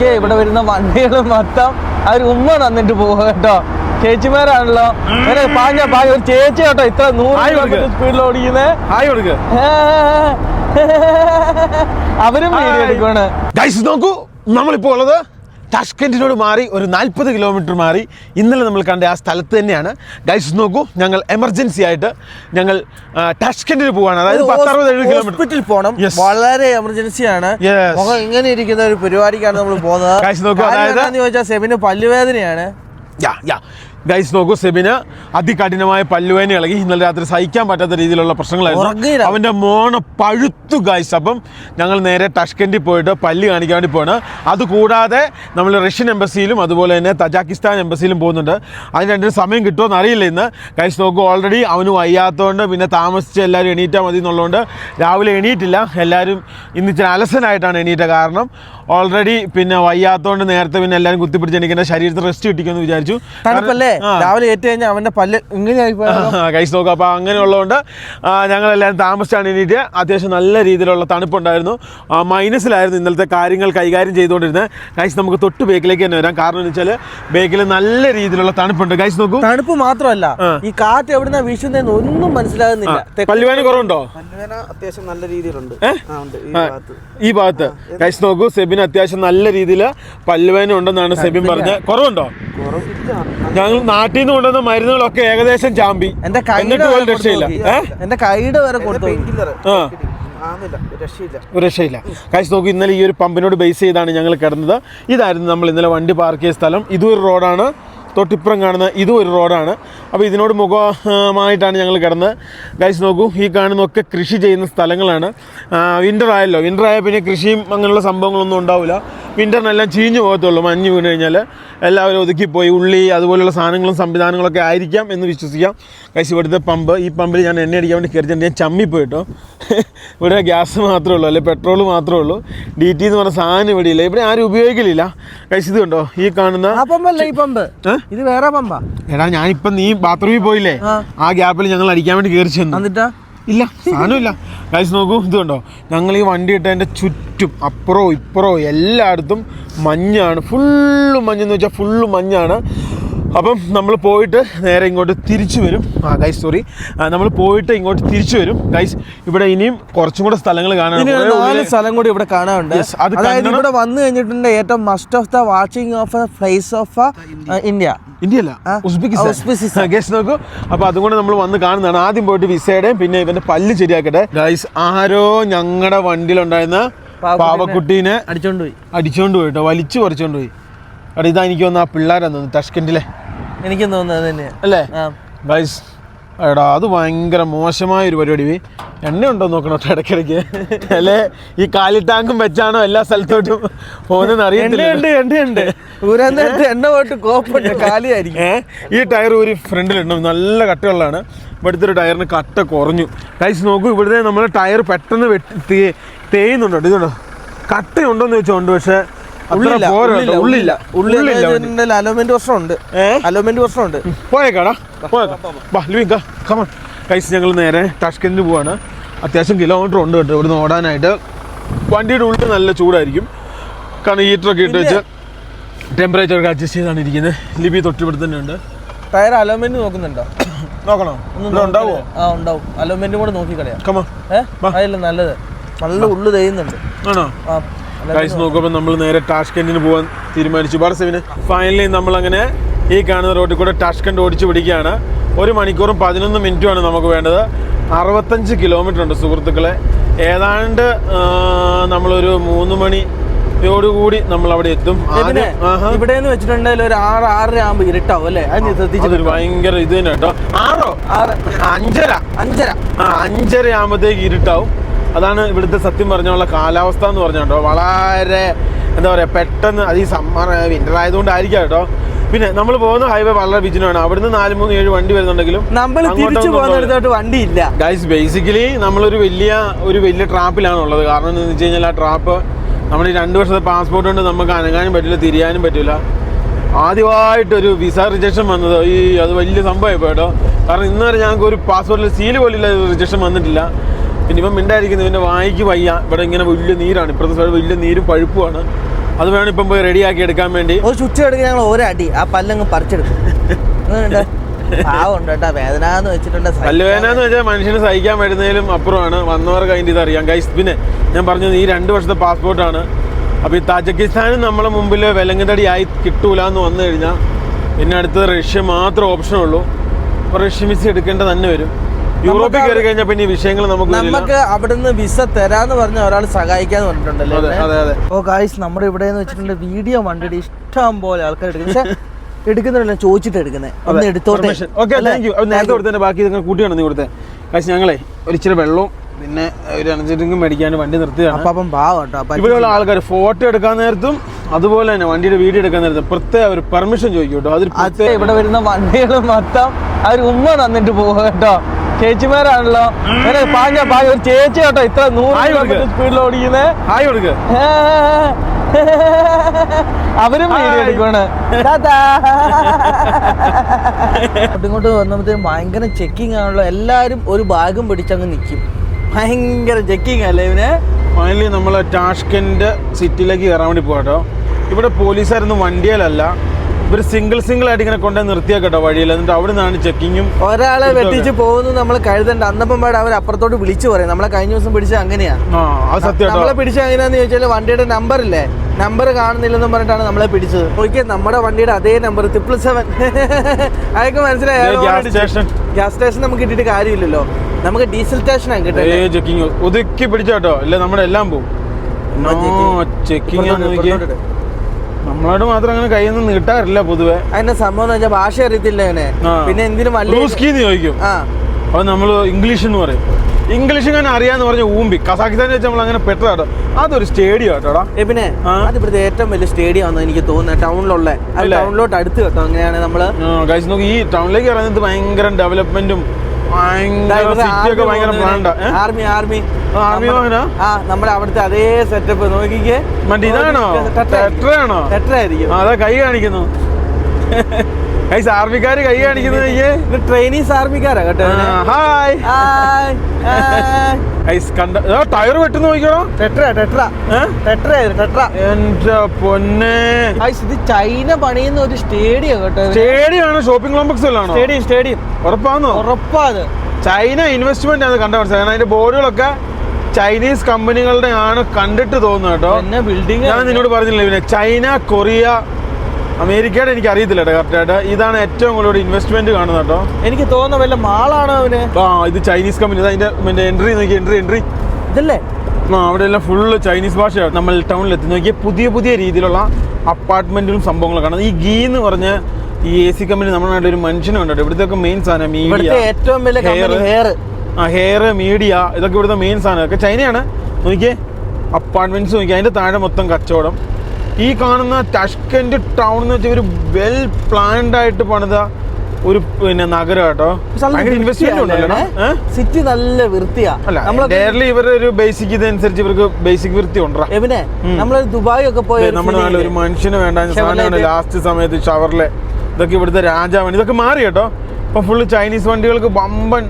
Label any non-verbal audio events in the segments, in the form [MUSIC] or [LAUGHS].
നോക്കിയേ ഇവിടെ വരുന്ന വണ്ടികൾ മൊത്തം അവർ ഉമ്മ തന്നിട്ട് പോവുക കേട്ടോ. ചേച്ചിമാരാണല്ലോ. പാഞ്ഞ പാഞ്ഞ. ഒരു ചേച്ചി കേട്ടോ ഇത്ര നൂറ് സ്പീഡിൽ ഓടിക്കുന്നേ. ഹായ് കൊടുക്ക്. [LAUGHS] അവരും വീഡിയോ എടുക്കുവാണ്. നോക്കൂ. നമ്മളിപ്പോ ഉള്ളത് ടാഷ്കെന്റിനോട് മാറി ഒരു നാൽപ്പത് കിലോമീറ്റർ മാറി ഇന്നലെ നമ്മൾ കണ്ട ആ സ്ഥലത്ത് തന്നെയാണ്. ഗൈസ് നോക്കൂ ഞങ്ങൾ എമർജൻസി ആയിട്ട് ഞങ്ങൾ ടാഷ്കെന്റിന് പോവാണ്. അതായത് പത്തറുപത് എഴുപത് കിലോമീറ്റർ. പോകണം വളരെ എമർജൻസി ആണ്. ഇങ്ങനെ ഇരിക്കുന്ന ഒരു പരിപാടിക്കാണ് നമ്മൾ പോകുന്നത്. ഗൈസ് നോക്കൂ, അതായത് ചോദിച്ചാൽ സെമിന് പല്ലുവേദനയാണ്. യാ യാ ഗൈസ് നോക്കൂ സെബിന് അതികഠിനമായ പല്ലുവേന ഇളകി. ഇന്നലെ രാത്രി സഹിക്കാൻ പറ്റാത്ത രീതിയിലുള്ള പ്രശ്നങ്ങളായിരുന്നു. അവന്റെ മോണ പഴുത്തു ഗൈസ് അപ്പം ഞങ്ങൾ നേരെ ടഷ്കൻഡിൽ പോയിട്ട് പല്ല് കാണിക്കാൻ വേണ്ടി പോവാണ്. അതുകൂടാതെ നമ്മൾ റഷ്യൻ എംബസിയിലും അതുപോലെ തന്നെ തജാക്കിസ്ഥാൻ എംബസിയിലും പോകുന്നുണ്ട്. അതിന് രണ്ടിനും സമയം കിട്ടുമോ അറിയില്ല ഇന്ന്. ഗൈസ് നോക്കൂ ഓൾറെഡി അവന് വയ്യാത്തതുകൊണ്ട് പിന്നെ താമസിച്ച് എല്ലാവരും എണീറ്റാൽ മതി എന്നുള്ളതുകൊണ്ട് രാവിലെ എണീറ്റില്ല. എല്ലാവരും ഇന്ന് ഇച്ചിരി അലസനായിട്ടാണ് എണീറ്റ കാരണം. ഓൾറെഡി പിന്നെ വയ്യാത്തതുകൊണ്ട് നേരത്തെ പിന്നെ എല്ലാവരും കുത്തിപ്പിടിച്ച് എണീക്കേണ്ട ശരീരത്തിൽ റെസ്റ്റ് കിട്ടിക്കുമെന്ന് വിചാരിച്ചു. തണുപ്പല്ലേ. രാവിലെ ഏറ്റു കഴിഞ്ഞാൽ അവന്റെ പല്ല് ഇങ്ങനെയായി കഴിച്ചു നോക്കാം അപ്പൊ അങ്ങനെയുള്ളതുകൊണ്ട് ആ, ഞങ്ങളെല്ലാവരും താമസിച്ചാണ് എണീറ്റ്. അത്യാവശ്യം നല്ല രീതിയിലുള്ള തണുപ്പുണ്ടായിരുന്നു. ആ, മൈനസിലായിരുന്നു ഇന്നലത്തെ കാര്യങ്ങൾ കൈകാര്യം ചെയ്തുകൊണ്ടിരുന്നത്. കഴിച്ച് നമുക്ക് തൊട്ട് ബേക്കിലേക്ക് തന്നെ വരാം. കാരണം എന്ന് വെച്ചാൽ ബേക്കിൽ നല്ല രീതിയിലുള്ള തണുപ്പുണ്ട്. കഴിച്ച് നോക്കൂ. തണുപ്പ് മാത്രമല്ല ഈ കാറ്റ് എവിടുന്ന വീശുന്നതെന്ന് ഒന്നും മനസ്സിലാകുന്നില്ല. പല്ലുവേന കുറവുണ്ടോ? പല്ലുവേന അത്യാവശ്യം നല്ല രീതിയിലുണ്ട്. ഉണ്ട്. ഈ ഭാഗത്ത്. ഈ ഭാഗത്ത്. ഗൈസ് നോക്കൂ സെബിന് അത്യാവശ്യം നല്ല രീതിയിൽ പല്ലുവേന ഉണ്ടെന്നാണ് സെബിൻ പറഞ്ഞത്. കുറവുണ്ടോ? ഞങ്ങൾ നാട്ടിൽ നിന്ന് കൊണ്ടുവന്ന മരുന്നുകളൊക്കെ ഏകദേശം ചാമ്പി. എന്റെ എന്നിട്ട് പോലും രക്ഷയില്ല. എന്റെ കൈയുടെ വരെ കൊടുത്തു ആ. രക്ഷയില്ല. കാശ് നോക്കി ഇന്നലെ ഈ ഒരു പമ്പിനോട് ബേസ് ചെയ്താണ് ഞങ്ങൾ കിടന്നത്. ഇതായിരുന്നു നമ്മൾ ഇന്നലെ വണ്ടി പാർക്ക് ചെയ്ത സ്ഥലം. ഇതും ഒരു റോഡാണ് തൊട്ടിപ്പുറം കാണുന്ന ഇതും ഒരു റോഡാണ്. അപ്പോൾ ഇതിനോട് മുഖമായിട്ടാണ് ഞങ്ങൾ കിടന്ന് ഗൈസ് നോക്കൂ ഈ കാണുന്നൊക്കെ കൃഷി ചെയ്യുന്ന സ്ഥലങ്ങളാണ്. വിന്റർ ആയല്ലോ. വിന്റർ ആയാൽ പിന്നെ കൃഷിയും അങ്ങനെയുള്ള സംഭവങ്ങളൊന്നും ഉണ്ടാവില്ല. വിന്ററിനെല്ലാം ചീഞ്ഞു പോകത്തുള്ളൂ മഞ്ഞ് വീണ് കഴിഞ്ഞാൽ. എല്ലാവരും ഒതുക്കിപ്പോയി ഉള്ളി അതുപോലെയുള്ള സാധനങ്ങളും സംവിധാനങ്ങളൊക്കെ ആയിരിക്കാം എന്ന് വിശ്വസിക്കാം. ഗൈസ് ഇവിടുത്തെ പമ്പ് ഈ പമ്പിൽ ഞാൻ എണ്ണ അടിക്കാൻ വേണ്ടി കയറിച്ചിട്ട് ഞാൻ ചമ്മിപ്പോയിട്ടോ. ഇവിടെ ഗ്യാസ് മാത്രമേ ഉള്ളൂ അല്ലെ പെട്രോൾ മാത്രമേ ഉള്ളൂ. ഡി ടി എന്ന് പറഞ്ഞ സാധനം ഇവിടെ ഇല്ല. ഇവിടെ ആരും ഉപയോഗിക്കലില്ല. കഴിച്ചത് ഇത് കണ്ടോ? ഈ കാണുന്ന ആ പമ്പല്ല ഈ പമ്പ്? ഏ? ഇത് വേറെ പമ്പാ. എടാ ഞാൻ ഞാനിപ്പം നീ ബാത്റൂമിൽ പോയില്ലേ? ആ. ഗ്യാപ്പിൽ ഞങ്ങൾ അടിക്കാൻ വേണ്ടി കയറി ചെന്നു. എന്നിട്ടാ? ഇല്ല സാധനമില്ല ഗൈസ് നോക്കൂ ഇത് കണ്ടോ? ഞങ്ങൾ ഈ വണ്ടി ഇട്ടതിന്റെ ചുറ്റും അപ്പുറവും ഇപ്പുറവും എല്ലായിടത്തും മഞ്ഞാണ്. ഫുള്ള് മഞ്ഞെന്ന് വെച്ചാൽ ഫുള്ള് മഞ്ഞാണ്. അപ്പം നമ്മൾ പോയിട്ട് നേരെ ഇങ്ങോട്ട് തിരിച്ചു വരും. ആ ഗൈസ് സോറി നമ്മൾ പോയിട്ട് ഇങ്ങോട്ട് തിരിച്ചു വരും. ഗൈസ് ഇവിടെ ഇനിയും കുറച്ചും കൂടെ സ്ഥലങ്ങൾ കാണാനുണ്ട് കാണാൻ നാല് സ്ഥലം കൂടി ഇവിടെ കാണാനുണ്ട്. അത് അതായത്. ഇവിടെ വന്നു കഴിഞ്ഞിട്ടുണ്ട് ഏറ്റവും must of the watching of face of India. India അല്ല ഉസ്ബെക്കിസ്ഥാൻ ഉസ്ബെക്കിസ്ഥാൻ. ഗസ് നോക്കൂ. അപ്പൊ അതുകൊണ്ട് നമ്മൾ വന്ന് കാണുന്നതാണ്. ആദ്യം പോയിട്ട് വിസയുടെയും പിന്നെ ഇവന്റെ പല്ല് ശരിയാക്കട്ടെ. ഗൈസ് ആരോ ഞങ്ങളുടെ വണ്ടിയിലുണ്ടായിരുന്ന പാവക്കുട്ടീനെ പാവക്കുട്ടീനെ അടിച്ചോണ്ട് പോയി. അടിച്ചോണ്ട് പോയിട്ടോ വലിച്ചു കുറച്ചോണ്ട് പോയി. എടാ ഇതാ എനിക്ക് വന്ന ആ പിള്ളേരാന്ന് തോന്നുന്നു ടഷ്കൻഡിലെ എനിക്കും തോന്നുന്നത് അല്ലേ. ഗൈസ് എടാ അത് ഭയങ്കര മോശമായ ഒരു പരിപാടി വി. എണ്ണ ഉണ്ടോ നോക്കണം കേട്ടോ ഇടയ്ക്കിടയ്ക്ക്. അല്ലേ? ഈ കാലി ടാങ്കും വെച്ചാണോ എല്ലാ സ്ഥലത്തോട്ടും പോകുന്നതെന്ന് അറിയത്തില്ല. എണ്ണയുണ്ട് എണ്ണയുണ്ട്. ഊരാൻ നേരത്ത് എണ്ണ പോയിട്ട് കോപ്പുണ്ട് കാലിയായിരിക്കും. ഈ ടയർ ഒരു ഫ്രണ്ടിലുണ്ട് നല്ല കട്ടയുള്ളതാണ്. ഇവിടുത്തെ ഒരു ടയറിന് കട്ട കുറഞ്ഞു. ഗൈസ് നോക്കൂ ഇവിടുത്തെ നമ്മൾ ടയർ പെട്ടെന്ന് വെട്ടി തേ- തേയുന്നുണ്ടോ. ഇതുണ്ടോ? കട്ടയുണ്ടോന്ന് ചോദിച്ചോണ്ട് പക്ഷെ ഉള്ളില്ല ഉള്ളില്ല ഉള്ളില്ല. അലോമെന്റ് പ്രശ്നമുണ്ട്? അലോമെന്റ് പ്രശ്നമുണ്ട് പോയേക്കാടാ പോയേക്കാം. വാ ലിവിങ്ക കമൺ കൈസ് ഞങ്ങൾ നേരെ ടഷ്കൻഡിന് പോവാണ്. അത്യാവശ്യം കിലോമീറ്റർ ഉണ്ട് കേട്ടോ ഇവിടുന്ന് ഓടാനായിട്ട്. വണ്ടിയുടെ ഉള്ളിൽ നല്ല ചൂടായിരിക്കും. കാരണം ഹീറ്ററൊക്കെ ഇട്ട് വെച്ച് ടെമ്പറേച്ചർ ഒക്കെ അഡ്ജസ്റ്റ് ചെയ്താണ് ഇരിക്കുന്നത് ലിബി തൊട്ട് ഇവിടെ തന്നെ ഉണ്ട്. ടയർ അലോമെന്റ് നോക്കുന്നുണ്ടോ? [COUGHS] നോക്കണോ? ഇവിടെ ഉണ്ടാവോ ആ ഉണ്ടാവും. അലോമെന്റ് കൂടെ നോക്കി കളയാം ഏഹ് നല്ലത്. നല്ല ഉള്ളു തെയ്യുന്നുണ്ട് ആണോ? ഗൈസ് നോക്കുമ്പോൾ നമ്മൾ നേരെ ടാഷ്കൻഡിന് പോകാൻ തീരുമാനിച്ചു. ബാർസവിന് ഫൈനലി നമ്മൾ അങ്ങനെ ഈ കാണുന്ന റോഡിൽ കൂടെ ടാഷ്കൻഡ് ഓടിച്ചു പിടിക്കുകയാണ്. ഒരു മണിക്കൂറും പതിനൊന്ന് മിനിറ്റുമാണ് നമുക്ക് വേണ്ടത്. അറുപത്തഞ്ച് കിലോമീറ്റർ ഉണ്ട് സുഹൃത്തുക്കളെ. ഏതാണ്ട് നമ്മളൊരു മൂന്ന് മണിയോടുകൂടി നമ്മൾ അവിടെ എത്തും. ഇവിടെ നിന്ന് വെച്ചിട്ടുണ്ടെങ്കിൽ ഒരു ആറ് ആറര ആകുമ്പോൾ ഇരുട്ടാവും അല്ലേ? അത് ഭയങ്കര ഇത് തന്നെ കേട്ടോ. ആറോ? ആറ്. അഞ്ചര. അഞ്ചര. അഞ്ചര ആകുമ്പോഴത്തേക്ക് ഇരുട്ടാവും. അതാണ് ഇവിടുത്തെ സത്യം പറഞ്ഞുള്ള കാലാവസ്ഥ എന്ന് പറഞ്ഞു കേട്ടോ. വളരെ എന്താ പറയുക പെട്ടെന്ന് അത് ഈ സമ്മർ വിന്റർ ആയതുകൊണ്ടായിരിക്കാം കേട്ടോ. പിന്നെ നമ്മൾ പോകുന്ന ഹൈവേ വളരെ വിജനമാണ്. അവിടുന്ന് നാല് മൂന്ന് ഏഴ് വണ്ടി വരുന്നുണ്ടെങ്കിലും നമ്മൾ തിരിച്ചു പോകുന്നിടത്തോട്ട് വണ്ടി ഇല്ല ഗൈസ് ബേസിക്കലി നമ്മളൊരു വലിയ ഒരു വലിയ ട്രാപ്പിലാണ് ഉള്ളത് കാരണം എന്താണെന്ന് വെച്ച് കഴിഞ്ഞാൽ ആ ട്രാപ്പ് നമ്മൾ ഈ രണ്ട് വർഷത്തെ പാസ്പോർട്ട് കൊണ്ട് നമുക്ക് അനങ്ങാനും പറ്റില്ല തിരിയാനും പറ്റില്ല. ആദ്യമായിട്ടൊരു വിസ റിജക്ഷൻ വന്നത് ഈ അത് വലിയ സംഭവമായി കേട്ടോ. കാരണം ഇന്ന് വരെ ഞങ്ങൾക്ക് ഒരു പാസ്പോർട്ടിൽ സീൽ പോലില്ല റിജക്ഷൻ വന്നിട്ടില്ല. പിന്നെ ഇപ്പം മിണ്ടായിരിക്കുന്നു ഇവന്റെ വായിക്ക് വയ്യ. ഇവിടെ ഇങ്ങനെ വലിയ നീരാണ്. ഇപ്പുറത്തെ സൈഡ് വലിയ നീരും പഴുപ്പുമാണ്. അത് വേണം ഇപ്പം പോയി റെഡിയാക്കി എടുക്കാൻ വേണ്ടി. ഒരു ചുറ്റും എടുക്കുക ഞങ്ങൾ ഒരടി ആ പല്ലങ്ങ് പറിച്ചെടുക്കും. അങ്ങനെയുണ്ട്. പാവമുണ്ട് കേട്ടോ. വേദന എന്ന് വെച്ചിട്ടുണ്ട് പല്ലുവേദന എന്ന് വെച്ചാൽ മനുഷ്യന് സഹിക്കാൻ വരുന്നതിലും അപ്പുറമാണ്. വന്നവർക്ക് അതിന്റെ ഇത് അറിയാം ഗൈസ് പിന്നെ ഞാൻ പറഞ്ഞത് ഈ രണ്ട് വർഷത്തെ പാസ്പോർട്ടാണ് അപ്പോൾ ഈ താജക്കിസ്ഥാനും നമ്മളെ മുമ്പിൽ വിലങ്ങുതടി ആയി കിട്ടൂല എന്ന് വന്നു കഴിഞ്ഞാൽ പിന്നെ അടുത്തത് റഷ്യ മാത്രം ഓപ്ഷനുള്ളൂ അപ്പോൾ റഷ്യ മിസ് എടുക്കേണ്ട തന്നെ വരും. യൂറോപ്പിൽ കയറി കഴിഞ്ഞാൽ പിന്നെ ഈ വിഷയങ്ങൾ നമുക്ക്. നമുക്ക് അവിടുന്ന് വിസ തരാന്ന് പറഞ്ഞ ഒരാൾ സഹായിക്കാന്ന് പറഞ്ഞിട്ടുണ്ടല്ലോ ഓ ഗായ്സ് നമ്മുടെ ഇവിടെ എന്ന് വെച്ചിട്ടുണ്ട് വീഡിയോ വണ്ടിയുടെ ഇഷ്ടം പോലെ ആൾക്കാർ എടുക്കുന്നത്. പക്ഷെ എടുക്കുന്നില്ല ചോദിച്ചിട്ട് എടുക്കുന്നത്. ഒന്ന് എടുത്തോട്ടെ. ഓക്കെ താങ്ക് യു നേരത്തെ കൊടുത്തതിന്റെ ബാക്കി നിങ്ങൾ കൂട്ടിയാണ് നീ കൊടുത്തത് കാശ് ഞങ്ങളെ ഒരിച്ചിരി വെള്ളവും പിന്നെ ഒരു എനർജി ഡ്രിങ്കും മേടിക്കാൻ വണ്ടി നിർത്തിയാണ് അപ്പൊ കേട്ടോ ഇവിടെയുള്ള ആൾക്കാർ ഫോട്ടോ എടുക്കാൻ നേരത്തും അതുപോലെ തന്നെ വണ്ടിയുടെ വീഡിയോ എടുക്കാൻ നേരത്തും പ്രത്യേക ഒരു പെർമിഷൻ ചോദിക്കും കേട്ടോ. അതിൽ ഇവിടെ വരുന്ന വണ്ടികൾ മൊത്തം അവർ ഉമ്മ തന്നിട്ട് പോവുക കേട്ടോ. ചേച്ചിമാരാണല്ലോ. പാഞ്ഞ പാഞ്ഞ ഒരു ചേച്ചി കേട്ടോ ഇത്ര നൂറ് ആയി കൊടുക്ക്. കിലോമീറ്റർ സ്പീഡിൽ ഓടിക്കുന്നേ. ഹായ് കൊടുക്കുക [LAUGHS] അവരും വീഡിയോ. എടുക്കാണ് [LAUGHS] ഇങ്ങോട്ട് വന്നപ്പോഴത്തേക്കും ഭയങ്കര ചെക്കിംഗ് ആണല്ലോ. എല്ലാരും ഒരു ബാഗും പിടിച്ചങ്ങ് നിൽക്കും ഭയങ്കര ചെക്കിങ് അല്ലേ ഇവന്? ഫൈനലി നമ്മൾ ടാഷ്കന്റെ സിറ്റിയിലേക്ക് കയറാൻ വേണ്ടി പോകട്ടോ ഇവിടെ പോലീസായിരുന്നു വണ്ടിയിലല്ല. ഇവർ സിംഗിൾ സിംഗിൾ ആയിട്ട് ഇങ്ങനെ കൊണ്ടു നിർത്തിയാൽ കേട്ടോ വഴിയിൽ. എന്നിട്ട് അവിടെ നിന്നാണ് ചെക്കിങ്ങും ഒരാളെ വെട്ടിച്ച് പോകുന്നു നമ്മൾ കഴുതണ്ട അന്നപ്പം പാടെ അവർ അപ്പുറത്തോട്ട് വിളിച്ചു പറയും. നമ്മളെ കഴിഞ്ഞ ദിവസം പിടിച്ച അങ്ങനെയാ. നമ്മളെ പിടിച്ച എങ്ങനെയാന്ന് ചോദിച്ചാൽ വണ്ടിയുടെ നമ്പർ ഇല്ലേ? നമ്പർ കാണുന്നില്ലെന്നും പറഞ്ഞിട്ടാണ് നമ്മളെ പിടിച്ചത്. നോക്കിയാൽ നമ്മുടെ വണ്ടിയുടെ അതേ നമ്പർ ട്രിപ്പിൾ സെവൻ അതൊക്കെ മനസ്സിലായോ? ഗ്യാസ് സ്റ്റേഷൻ ഗ്യാസ് സ്റ്റേഷൻ നമുക്ക് കിട്ടിയിട്ട് കാര്യമില്ലല്ലോ. നമുക്ക് ഡീസൽ സ്റ്റേഷനാണ് കിട്ടുന്നത് ഒതുക്കി പിടിച്ചോട്ടോ അല്ലെ നമ്മുടെ എല്ലാം പോകും ചെക്കിങ് നമ്മളോട് മാത്രം അങ്ങനെ കയ്യിൽ നിന്ന് നീട്ടാറില്ല പൊതുവെ. അതിന്റെ സംഭവം എന്ന് വെച്ചാൽ ഭാഷ അറിയത്തില്ല പിന്നെ എന്തിനും ചോദിക്കും. അത് നമ്മൾ ഇംഗ്ലീഷ് എന്ന് പറയും. ഇംഗ്ലീഷ് ഇങ്ങനെ അറിയാന്ന് പറഞ്ഞ ഊമ്പി. കസാഖിസ്ഥാൻ വെച്ച് നമ്മൾ അങ്ങനെ പെട്ടതാട്ടോ. അതൊരു സ്റ്റേഡിയം ആട്ടോടാ. പിന്നെ അതിപ്പോ അത് ഇവിടുത്തെ ഏറ്റവും വലിയ സ്റ്റേഡിയം ആണെന്ന് എനിക്ക് തോന്നുന്നത് ടൗണിലുള്ള? ടൗണിലോട്ട് അടുത്ത് കേട്ടോ അങ്ങനെയാണ് നമ്മൾ. ഈ ടൗണിലേക്ക് ഇറങ്ങുന്നത് ഭയങ്കര ഡെവലപ്മെന്റും ആർമി ആർമി? ആ. നമ്മുടെ അവിടുത്തെ അതേ സെറ്റപ്പ് നോക്കിക്കേ. മറ്റേ ഇതാണോ? ടെട്രയാണോ അതാ കൈ കാണിക്കുന്നു. ഗൈസ് [LAUGHS] ആർമിക്കാര് കൈ കാണിക്കുന്നത് ട്രെയിനീസ് ആർമിക്കാരാ കേട്ടോ ഹായ് ഹായ് [LAUGHS] ഗൈസ് കണ്ട ടയർ വെട്ടുന്ന നോക്കിയോ ടെട്ര ടെട്ര? ടെട്ര ടെട്ര എന്റെ പൊന്നെ. ഗൈസ്, ഇത് ചൈന പണിയുന്ന ഒരു സ്റ്റേഡിയം കേട്ടോ സ്റ്റേഡിയം ആണ് ഷോപ്പിംഗ് കോംപ്ലക്സ് അല്ലാണോ സ്റ്റേഡിയം സ്റ്റേഡിയം ഉറപ്പാന്നോ? ഉറപ്പാത് ചൈന ഇൻവെസ്റ്റ്മെന്റ് ആണ് കണ്ട മനസ്സിലായി? അതിന്റെ ബോർഡുകളൊക്കെ ചൈനീസ് കമ്പനികളുടെ ആണ് കണ്ടിട്ട് തോന്നുന്നു കേട്ടോ. ബിൽഡിംഗ് ഞാൻ നിന്നോട് പറഞ്ഞില്ലേ പിന്നെ ചൈന കൊറിയ അമേരിക്കയുടെ എനിക്ക് അറിയത്തില്ല കേട്ടോ കറക്റ്റായിട്ട് ഇതാണ് ഏറ്റവും കൂടുതൽ ഇൻവെസ്റ്റ്മെന്റ് കാണുന്നത് കേട്ടോ. എനിക്ക് തോന്നുന്ന വല്ല മാളാണ് അവന്? ആ ഇത് ചൈനീസ് കമ്പനി അതിന്റെ എൻട്രി നോക്കി എൻട്രി എൻട്രി ഇതല്ലേ? ആ അവിടെ എല്ലാം ഫുള്ള് ചൈനീസ് ഭാഷയാണ് നമ്മൾ ടൗണിൽ എത്തി നോക്കിയ പുതിയ പുതിയ രീതിയിലുള്ള അപ്പാർട്ട്മെന്റുകളും സംഭവങ്ങളും കാണുന്നത്. ഈ ഗീ എന്ന് പറഞ്ഞ ഈ എ സി കമ്പനി നമ്മുടെ നാട്ടിൽ ഒരു മനുഷ്യനുണ്ട് ഇവിടുത്തെ മെയിൻ സാധനം മീഡിയ ഏറ്റവും വലിയ ഹെയർ ആ ഹെയർ മീഡിയ ഇതൊക്കെ ഇവിടുത്തെ മെയിൻ സാധനം. ഒക്കെ ചൈനയാണ് നോക്കിയേ അപ്പാർട്ട്മെന്റ്സ് നോക്കിയേ അതിന്റെ താഴെ മൊത്തം കച്ചവടം. ഈ കാണുന്ന ടഷ്കൻഡ് ടൗൺ എന്ന് വെച്ചാൽ ഒരു വെൽ പ്ലാൻഡ് ആയിട്ട് പണിത ഒരു പിന്നെ നഗരം കേട്ടോ ഭയങ്കര ഇൻവെസ്റ്റ്മെന്റ് ഉണ്ടല്ലോ സിറ്റി നല്ല വൃത്തിയാ. ഡെയർലി ഇവരുടെ ഒരു ബേസിക് ഇതനുസരിച്ച് ഇവർക്ക് ബേസിക് വൃത്തി ഉണ്ടോ എബിനെ നമ്മൾ ദുബായ് ഒക്കെ പോയ നമ്മുടെ നാട്ടിൽ ഒരു മനുഷ്യന് വേണ്ട സാധനമാണ് ലാസ്റ്റ് സമയത്ത് ഷവറിലെ ഇതൊക്കെ ഇവിടുത്തെ രാജാവാണ്. ഇതൊക്കെ മാറി കേട്ടോ. ഇപ്പൊ ഫുള്ള് ചൈനീസ് വണ്ടികൾക്ക് വമ്പൻ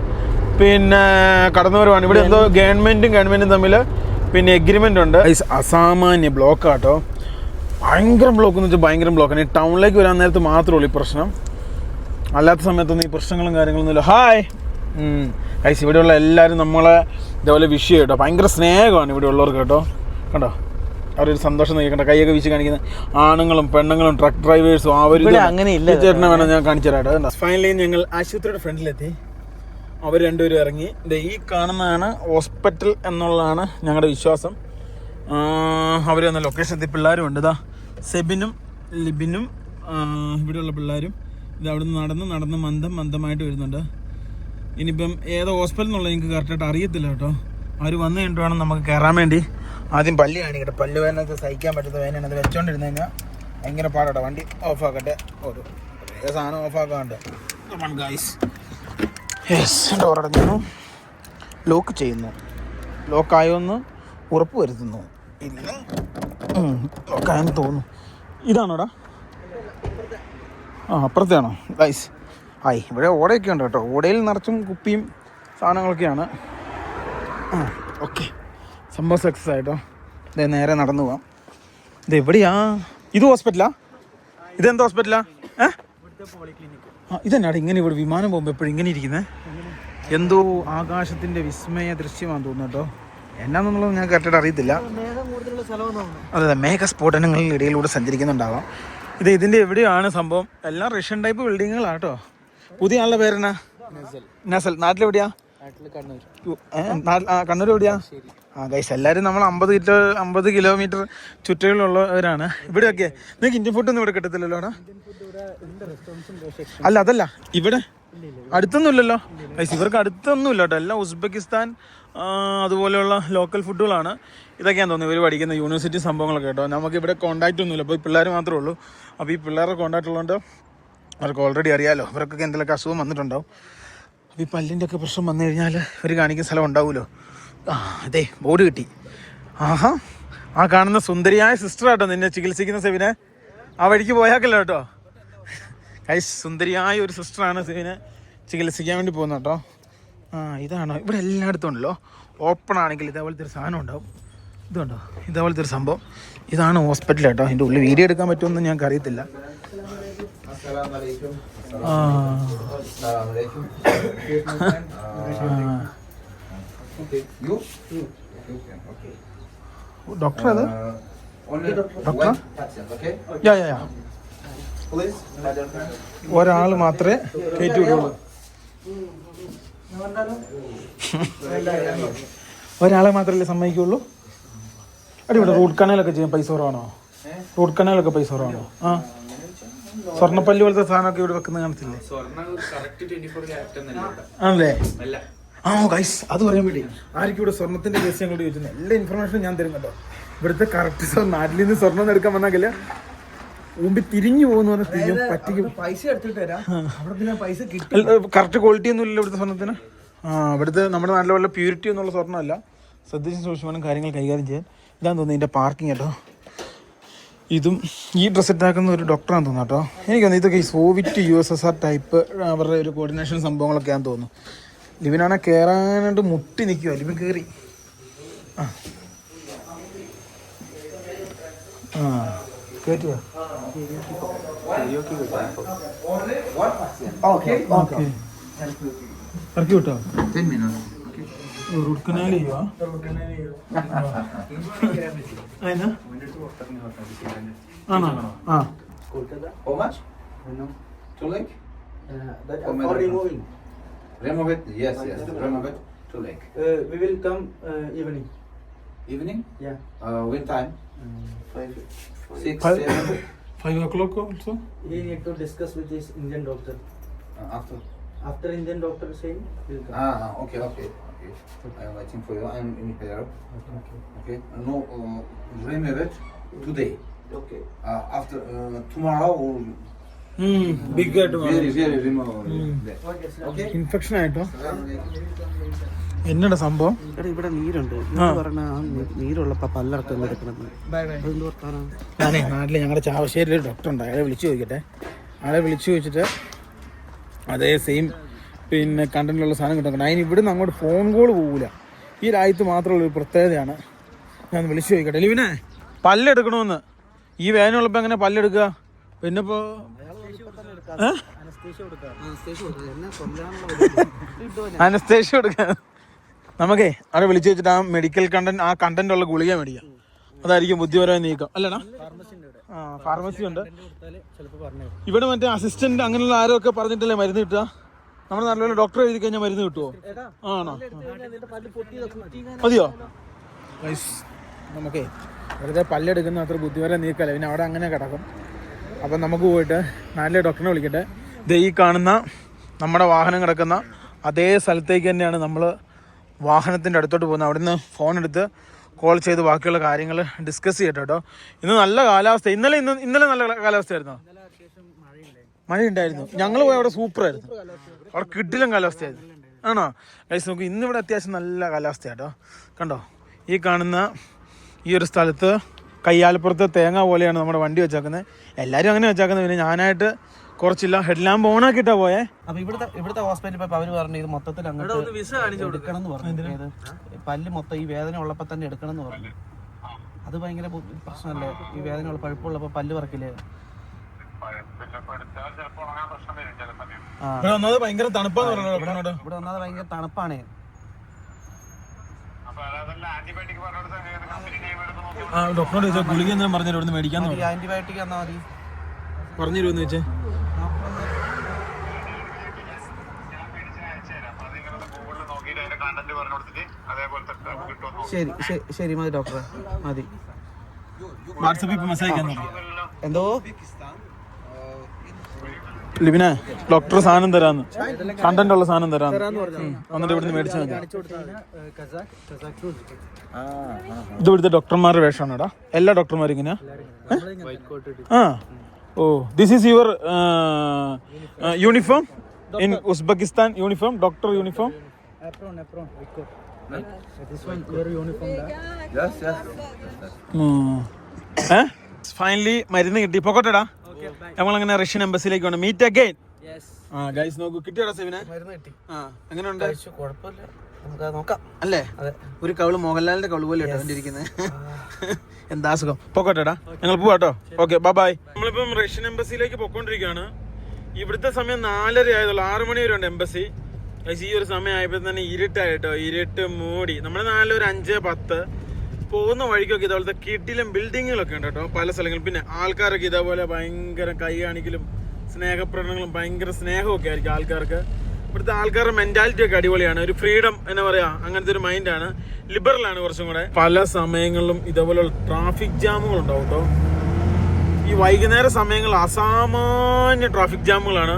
പിന്നെ കടന്നുവരവാണ് ഇവിടെ എന്തോ ഗവൺമെന്റും ഗവൺമെന്റും തമ്മിൽ പിന്നെ എഗ്രിമെന്റ് ഉണ്ട്. അസാമാന്യ ബ്ലോക്ക് ആട്ടോ. ഭയങ്കര ബ്ലോക്ക് എന്ന് വെച്ചാൽ ഭയങ്കര ബ്ലോക്ക് ഈ ടൗണിലേക്ക് വരാൻ നേരത്ത് മാത്രമേ ഉള്ളൂ ഈ പ്രശ്നം. അല്ലാത്ത സമയത്തൊന്നും ഈ പ്രശ്നങ്ങളും കാര്യങ്ങളൊന്നും ഇല്ല ഹായ് കൈസ് ഇവിടെയുള്ള എല്ലാവരും നമ്മളെ ഇതേപോലെ വിഷ് കേട്ടോ. ഭയങ്കര സ്നേഹമാണ് ഇവിടെ ഉള്ളവർക്ക് കേട്ടോ. കണ്ടോ? അവരൊരു സന്തോഷം നോക്കിക്കണ്ട കണ്ടോ? കൈയൊക്കെ വീശി കാണിക്കുന്ന ആണുങ്ങളും പെണ്ണുങ്ങളും ട്രക്ക് ഡ്രൈവേഴ്സും ആ ഒരു അങ്ങനെയില്ല ചേട്ടനെ വേണം ഞാൻ കാണിച്ചു തരാം ഫൈനലി ഞങ്ങൾ ആശുപത്രിയുടെ ഫ്രണ്ടിലെത്തി. അവർ രണ്ടുപേരും ഇറങ്ങി. ഈ കാണുന്നതാണ് ഹോസ്പിറ്റൽ എന്നുള്ളതാണ് ഞങ്ങളുടെ വിശ്വാസം. അവർ വന്ന ലൊക്കേഷൻ എത്തി പിള്ളേരും ഉണ്ട്. ഇതാ സെബിനും ലിബിനും ഇവിടെയുള്ള പിള്ളേരും ഇത് അവിടെ നിന്ന് നടന്ന് നടന്ന് മന്ദം മന്ദമായിട്ട് വരുന്നുണ്ട്. ഇനിയിപ്പം ഏതോ ഹോസ്പിറ്റൽ എന്നുള്ളത് എനിക്ക് കറക്റ്റായിട്ട് അറിയത്തില്ല കേട്ടോ. അവർ വന്നു കഴിഞ്ഞിട്ട് വേണം നമുക്ക് കയറാൻ വേണ്ടി. ആദ്യം പല്ല് കാണിക്കട്ടെ. പല്ല് വേദന സഹിക്കാൻ പറ്റാത്ത വേദനയാണ് അത് വെച്ചോണ്ടിരുന്നു കഴിഞ്ഞാൽ ഭയങ്കര പാടാട്ടോ. വണ്ടി ഓഫാക്കട്ടെ ഒരു സാധനം ഓഫാക്കാണ്ട് ഗൈസ് യെസ് ഡോർ അടഞ്ഞു. ലോക്ക് ചെയ്യുന്നു. ലോക്കായോ എന്ന് ഉറപ്പ് വരുത്തുന്നു. ഇല്ല നോക്കാൻ തോന്നുന്നു. ഇതാണോടാ? ആ അപ്പുറത്തെയാണോ? ഗൈസ് ആയി ഇവിടെ ഓടയൊക്കെ ഉണ്ട് കേട്ടോ. ഓടയിൽ നിറച്ചും കുപ്പിയും സാധനങ്ങളൊക്കെയാണ്. ആ ഓക്കെ സംഭവം സക്സസ് ആയിട്ടോ. ഇതേ നേരെ നടന്നു പോവാം. ഇത് എവിടെയാ ഇത് ഹോസ്പിറ്റലാ ഇതെന്താ ഹോസ്പിറ്റലാ ഏ? ആ ഇതെന്നാടാ ഇങ്ങനെ ഇവിടെ വിമാനം പോകുമ്പോൾ എപ്പോഴും ഇങ്ങനെ ഇരിക്കുന്നത് എന്തോ ആകാശത്തിന്റെ വിസ്മയ ദൃശ്യമാണെന്ന് തോന്നുന്നു കേട്ടോ. എന്നാന്നുള്ളത് ഞാൻ കറക്റ്റായിട്ട് അറിയത്തില്ല. അതെ അതെ മേഘസ്ഫോടനങ്ങളിൽ ഇടയിലൂടെ സഞ്ചരിക്കുന്നുണ്ടാവാം. ഇത് ഇതിന്റെ എവിടെയാണ് സംഭവം? എല്ലാം റഷ്യൻ ടൈപ്പ് ബിൽഡിങ്ങുകളാട്ടോ പുതിയ ആളുടെ പേരെന്നാ? നസൽ. നാട്ടിലെവിടെയാ? കണ്ണൂർ എവിടെയാ ആ ഗൈസ് എല്ലാവരും നമ്മൾ അമ്പത് കിലോ അമ്പത് കിലോമീറ്റർ ചുറ്റുകളുള്ളവരാണ്. ഇവിടെയൊക്കെ നിങ്ങൾക്ക് ഇന്ത്യൻ ഫുഡ് ഒന്നും ഇവിടെ കിട്ടത്തില്ലല്ലോ അല്ല അതല്ല. ഇവിടെ അടുത്തൊന്നുമില്ലല്ലോ. ഗൈസ് ഇവർക്ക് അടുത്തൊന്നുമില്ല കേട്ടോ എല്ലാം ഉസ്ബെക്കിസ്ഥാൻ അതുപോലെയുള്ള ലോക്കൽ ഫുഡുകളാണ് ഇതൊക്കെയാണ് തോന്നുന്നത് ഇവർ പഠിക്കുന്ന യൂണിവേഴ്സിറ്റി സംഭവങ്ങളൊക്കെ കേട്ടോ. നമുക്ക് ഇവിടെ കോൺടാക്റ്റ് ഒന്നുമില്ല. അപ്പോൾ ഈ പിള്ളേർ മാത്രമേ ഉള്ളൂ. അപ്പോൾ ഈ പിള്ളേരുടെ കോൺടാക്റ്റ് ഉള്ളതുകൊണ്ട് അവർക്ക് ഓൾറെഡി അറിയാമല്ലോ ഇവർക്കൊക്കെ എന്തെങ്കിലുമൊക്കെ അസുഖം വന്നിട്ടുണ്ടാവും. അപ്പോൾ ഈ പല്ലിന്റെ ഒക്കെ പ്രശ്നം വന്നു കഴിഞ്ഞാൽ ഒരു കാണിക്കുന്ന സ്ഥലം ഉണ്ടാവുമല്ലോ. ആ അതെ ബോർഡ് കിട്ടി. ആഹാ ആ കാണുന്ന സുന്ദരിയായ സിസ്റ്റർ ആട്ടോ നിന്നെ ചികിത്സിക്കുന്ന സെവിനെ ആ വഴിക്ക് പോയാക്കല്ലോ കേട്ടോ. കൈ സുന്ദരിയായ ഒരു സിസ്റ്ററാണ് സെവിനെ ചികിത്സിക്കാൻ വേണ്ടി പോകുന്നത് കേട്ടോ. ആ ഇതാണോ. ഇവിടെ എല്ലായിടത്തും ഉണ്ടല്ലോ ഓപ്പൺ ആണെങ്കിൽ ഇതേപോലത്തെ ഒരു സാധനം ഉണ്ടാവും. ഇതുണ്ടോ? ഇതേപോലത്തെ ഒരു സംഭവം. ഇതാണ് ഹോസ്പിറ്റൽ കേട്ടോ അതിന്റെ ഉള്ളിൽ വീഡിയോ എടുക്കാൻ പറ്റുമെന്ന് ഞങ്ങൾക്ക് അറിയത്തില്ല. ഡോക്ടർ അത് ഡോക്ടർ യാ യാ യാ ഒരാൾ മാത്രമേ കയറ്റി വിടുള്ളൂ [LAUGHS] ഒരാളെ മാത്രമല്ലേ സമ്മതിക്കുള്ളൂ? അടിപൊളി. റൂട്ട് കനാലൊക്കെ ചെയ്യാം. പൈസ കുറവാണോ? റൂട്ട് കനാലൊക്കെ പൈസ കുറവാണോ? ആ. സ്വർണപ്പല്ലി പോലത്തെ സാധനമൊക്കെ ഇവിടെ വെക്കുന്ന കാണത്തില്ലേ ആണല്ലേ? ആ ഗൈസ് അത് പറയാൻ വേണ്ടി. ആർക്കും ഇവിടെ സ്വർണത്തിന്റെ കേസ് ഞങ്ങളോട് ചോദിച്ചത് എല്ലാ ഇൻഫർമേഷനും ഞാൻ തരും കേട്ടോ. ഇവിടുത്തെ കറക്റ്റ് നാട്ടിൽ നിന്ന് സ്വർണം എടുക്കാൻ വന്നാക്കില്ല മുമ്പിൽ തിരിഞ്ഞു പോകുന്ന പറഞ്ഞ തിരിഞ്ഞു പറ്റിക്കും. പൈസ എടുത്തിട്ട് തരാം അവിടെ പിന്നെ പൈസ കിട്ടി. കറക്റ്റ് ക്വാളിറ്റി ഒന്നും ഇല്ല ഇവിടുത്തെ സ്വർണത്തിന് ആ ഇവിടുത്തെ നമ്മുടെ നാട്ടിലെ വല്ല പ്യൂരിറ്റി എന്നുള്ള സ്വർണമല്ല ശ്രദ്ധിച്ച് സൂക്ഷിക്കണം കാര്യങ്ങൾ കൈകാര്യം ചെയ്യാൻ. ഇതാന്ന് തോന്നുന്നു ഇതിന്റെ പാർക്കിംഗ് കേട്ടോ. ഇതും ഈ ഡ്രസ്സ് ഇട്ടാക്കുന്ന ഒരു ഡോക്ടറാണ് തോന്നുന്നു കേട്ടോ. എനിക്ക് തോന്നുന്നു ഇതൊക്കെ ഈ Soviet U S S R type അവരുടെ ഒരു കോർഡിനേഷൻ സംഭവങ്ങളൊക്കെയാന്ന് തോന്നുന്നു. ലിവിനാണെ കയറാനായിട്ട് മുട്ടി നിൽക്കുക ലിവിൻ കയറി ആ. ആ. Get here. Only one person. Okay. Okay. Computer. Ten minutes. Root canal ही हुआ है ना हाँ ना हाँ Kolkata how much no two leg uh, that or, or removing remove it yes yes remove it two leg uh, we will come uh, evening evening yeah uh, when time um, five Five [COUGHS] Five o'clock also? We need to discuss with this Indian doctor. Uh, after. After Indian doctor saying, we'll come. Ah, ah, okay, okay. okay. I'm waiting for you. I'm in here. Okay. okay No, uh, remove it today. Okay. Uh, after uh, tomorrow or Hmm, big very very remote. Hmm. Okay, infection i do. എന്നടാ സംഭവം? എടാ ഇവിടെ നീരുണ്ട്. പറഞ്ഞ നീരുള്ളപ്പോ പല്ലടക്കം എടുക്കണം ഞാനേ നാട്ടിൽ ഞങ്ങളുടെ ചാവശ്ശേരിയിൽ ഒരു ഡോക്ടർ ഉണ്ട് അയാളെ വിളിച്ചു ചോദിക്കട്ടെ. അയാളെ വിളിച്ചു ചോദിച്ചിട്ട് അതേ സെയിം പിന്നെ കണ്ടന്റിലുള്ള സാധനം കിട്ടും അതിന് ഇവിടുന്ന് അങ്ങോട്ട് ഫോൺ കോൾ പോകില്ല ഈ രാജ്യത്ത് മാത്രമുള്ള ഒരു പ്രത്യേകതയാണ്. ഞാൻ വിളിച്ചു ചോദിക്കട്ടെ. ലിവിനെ പല്ലെടുക്കണമെന്ന് ഈ വേനുള്ളപ്പോൾ എങ്ങനെ പല്ലെടുക്കുക? പിന്നെ ഇപ്പോൾ [LAUGHS] കൊല്ലാനുള്ള അനസ്തേഷ്യ കൊടുക്കുക. നമുക്കേ അവിടെ വിളിച്ചു വെച്ചിട്ട് ആ മെഡിക്കൽ കണ്ടന്റ് ആ കണ്ടന്റ് ഉള്ള ഗുളിക മേടിക്കാം. അതായിരിക്കും ബുദ്ധിപരമായി നീക്കം. അല്ലടാ? ആ ഫാർമസി ഉണ്ട്. ഇവിടെ മറ്റേ അസിസ്റ്റന്റ് അങ്ങനെയുള്ള ആരോ ഒക്കെ പറഞ്ഞിട്ടല്ലേ മരുന്ന് കിട്ടുക? നമ്മുടെ നല്ലപോലെ ഡോക്ടർ എഴുതി കഴിഞ്ഞാൽ മരുന്ന് കിട്ടുമോ ആണോ? മതിയോ? നമുക്കേ വെറുതെ പല്ലെടുക്കുന്ന അത്ര ബുദ്ധിപരം നീക്കല്ല പിന്നെ അവിടെ അങ്ങനെ കിടക്കും. അപ്പം നമുക്ക് പോയിട്ട് നല്ല ഡോക്ടറിനെ വിളിക്കട്ടെ. ദേ ഈ കാണുന്ന നമ്മുടെ വാഹനം കിടക്കുന്ന അതേ സ്ഥലത്തേക്ക് തന്നെയാണ് നമ്മൾ വാഹനത്തിന്റെ അടുത്തോട്ട് പോകുന്നത് അവിടുന്ന് ഫോൺ എടുത്ത് കോൾ ചെയ്ത് ബാക്കിയുള്ള കാര്യങ്ങൾ ഡിസ്കസ് ചെയ്യട്ടെ കേട്ടോ ഇന്ന് നല്ല കാലാവസ്ഥ. ഇന്നലെ ഇന്ന് ഇന്നലെ നല്ല കാലാവസ്ഥയായിരുന്നോ? മഴയുണ്ടായിരുന്നു. ഞങ്ങൾ പോയ അവിടെ സൂപ്പറായിരുന്നു. അവിടെ കിട്ടിലും കാലാവസ്ഥയായിരുന്നു. ആണോ? ഗൈസ് നോക്ക് ഇന്നിവിടെ അത്യാവശ്യം നല്ല കാലാവസ്ഥയാട്ടോ കണ്ടോ? ഈ കാണുന്ന ഈ ഒരു സ്ഥലത്ത് കയ്യാലപ്പുറത്ത് തേങ്ങ പോലെയാണ് നമ്മുടെ വണ്ടി വെച്ചേക്കുന്നത്. എല്ലാവരും അങ്ങനെ വെച്ചേക്കുന്നത്. പിന്നെ ഞാനായിട്ട് കുറച്ചില്ല. ഹെഡ് ലാമ്പ് ആക്കിട്ടാ പോയേ. അപ്പൊ ഇവിടുത്തെ ഇവിടുത്തെ ഹോസ്പിറ്റലിൽ പോയപ്പോ അവർ പറഞ്ഞു ഇത് മൊത്തത്തിൽ അങ്ങോട്ട് വിസ കാണിച്ചു എടുക്കണം എന്ന് പറഞ്ഞു. പല്ല് മൊത്തം ഈ വേദന ഉള്ളപ്പോ തന്നെ എടുക്കണം എന്ന് പറഞ്ഞു. അത് ഭയങ്കര പ്രശ്നമല്ലേ? ഈ ഉള്ള പഴുപ്പുള്ളപ്പോ പല്ല് പറക്കില്ലേ? ഇവിടെ ഒന്നാമത് ഭയങ്കര തണുപ്പാണ്. ഗുളിക എന്തെങ്കിലും പറഞ്ഞു പറഞ്ഞു. ആന്റിബയോട്ടിക് എന്നാ മതി. പറഞ്ഞു വെച്ചേ ശരി ശരി ശരി മതി ഡോക്ടറെ. മതി. വാട്സപ്പിൽ മെസ്സേജ് എന്തോ? ലിബിനെ ഡോക്ടർ സാധനം തരാന്ന്. കണ്ടന്റ് ഉള്ള സാധനം തരാന്ന്. ഉം. വന്നിട്ട് ഇവിടുന്ന് മേടിച്ചാൽ മതി. ഇത് ഇവിടുത്തെ ഡോക്ടർമാരുടെ വേഷമാണോടാ? എല്ലാ ഡോക്ടർമാരും ഇങ്ങനെ. ആ. ഓ this is your uniform in Uzbekistan uniform doctor uniform finally മരുന്ന് കിട്ടി. പൊക്കോട്ടെടാ നമ്മളങ്ങനെ റഷ്യൻ എംബസിയിലേക്ക് വേണം മീറ്റ് അഗൈൻ ആ ഗൈസ് നോക്കൂ. കിട്ടിയോടാ സെവിനെ മരുന്ന് കിട്ടി. ആ എങ്ങനെയുണ്ട്? ഉണ്ട് കുഴപ്പമില്ല. നമുക്ക് നോക്കാം. അല്ലേ? ഒരു കവിൾ മോഹൻലാലിന്റെ കവിൾ പോലെ ഇട്ടോ ഇരിക്കുന്നത് [LAUGHS] എന്താ സുഖം പൊക്കോട്ടെടാ ഞങ്ങൾ പോവാട്ടോ ഓക്കെ ബൈ നമ്മളിപ്പം റഷ്യൻ എംബസിയിലേക്ക് പൊക്കോണ്ടിരിക്കുകയാണ് ഇവിടുത്തെ സമയം നാലര ആയതുള്ളൂ ആറു മണി വരെ ഉണ്ട് എംബസി പക്ഷേ ഈ ഒരു സമയം ആയപ്പോൾ തന്നെ ഇരുട്ടായിട്ടോ ഇരുട്ട് മൂടി. നമ്മുടെ നാലിൽ ഒരു അഞ്ച് പത്ത് പോകുന്ന വഴിക്കൊക്കെ ഇതുപോലത്തെ കിട്ടിലും ബിൽഡിങ്ങുകളൊക്കെ ഉണ്ട് കേട്ടോ പല സ്ഥലങ്ങളിൽ പിന്നെ ആൾക്കാരൊക്കെ ഇതേപോലെ ഭയങ്കര കൈ കാണിക്കലും സ്നേഹപ്രകടനങ്ങളും ഭയങ്കര സ്നേഹമൊക്കെ ആയിരിക്കും ആൾക്കാർക്ക്. ഇവിടുത്തെ ആൾക്കാരുടെ മെന്റാലിറ്റി ഒക്കെ അടിപൊളിയാണ്. ഒരു ഫ്രീഡം എന്നാ പറയാ അങ്ങനത്തെ ഒരു മൈൻഡാണ് ലിബറൽ ആണ് കുറച്ചും കൂടെ. പല സമയങ്ങളിലും ഇതേപോലെയുള്ള ട്രാഫിക് ജാമുകൾ ഉണ്ടാവും കേട്ടോ. ഈ വൈകുന്നേര സമയങ്ങളിൽ അസാമാന്യ ട്രാഫിക് ജാമുകളാണ്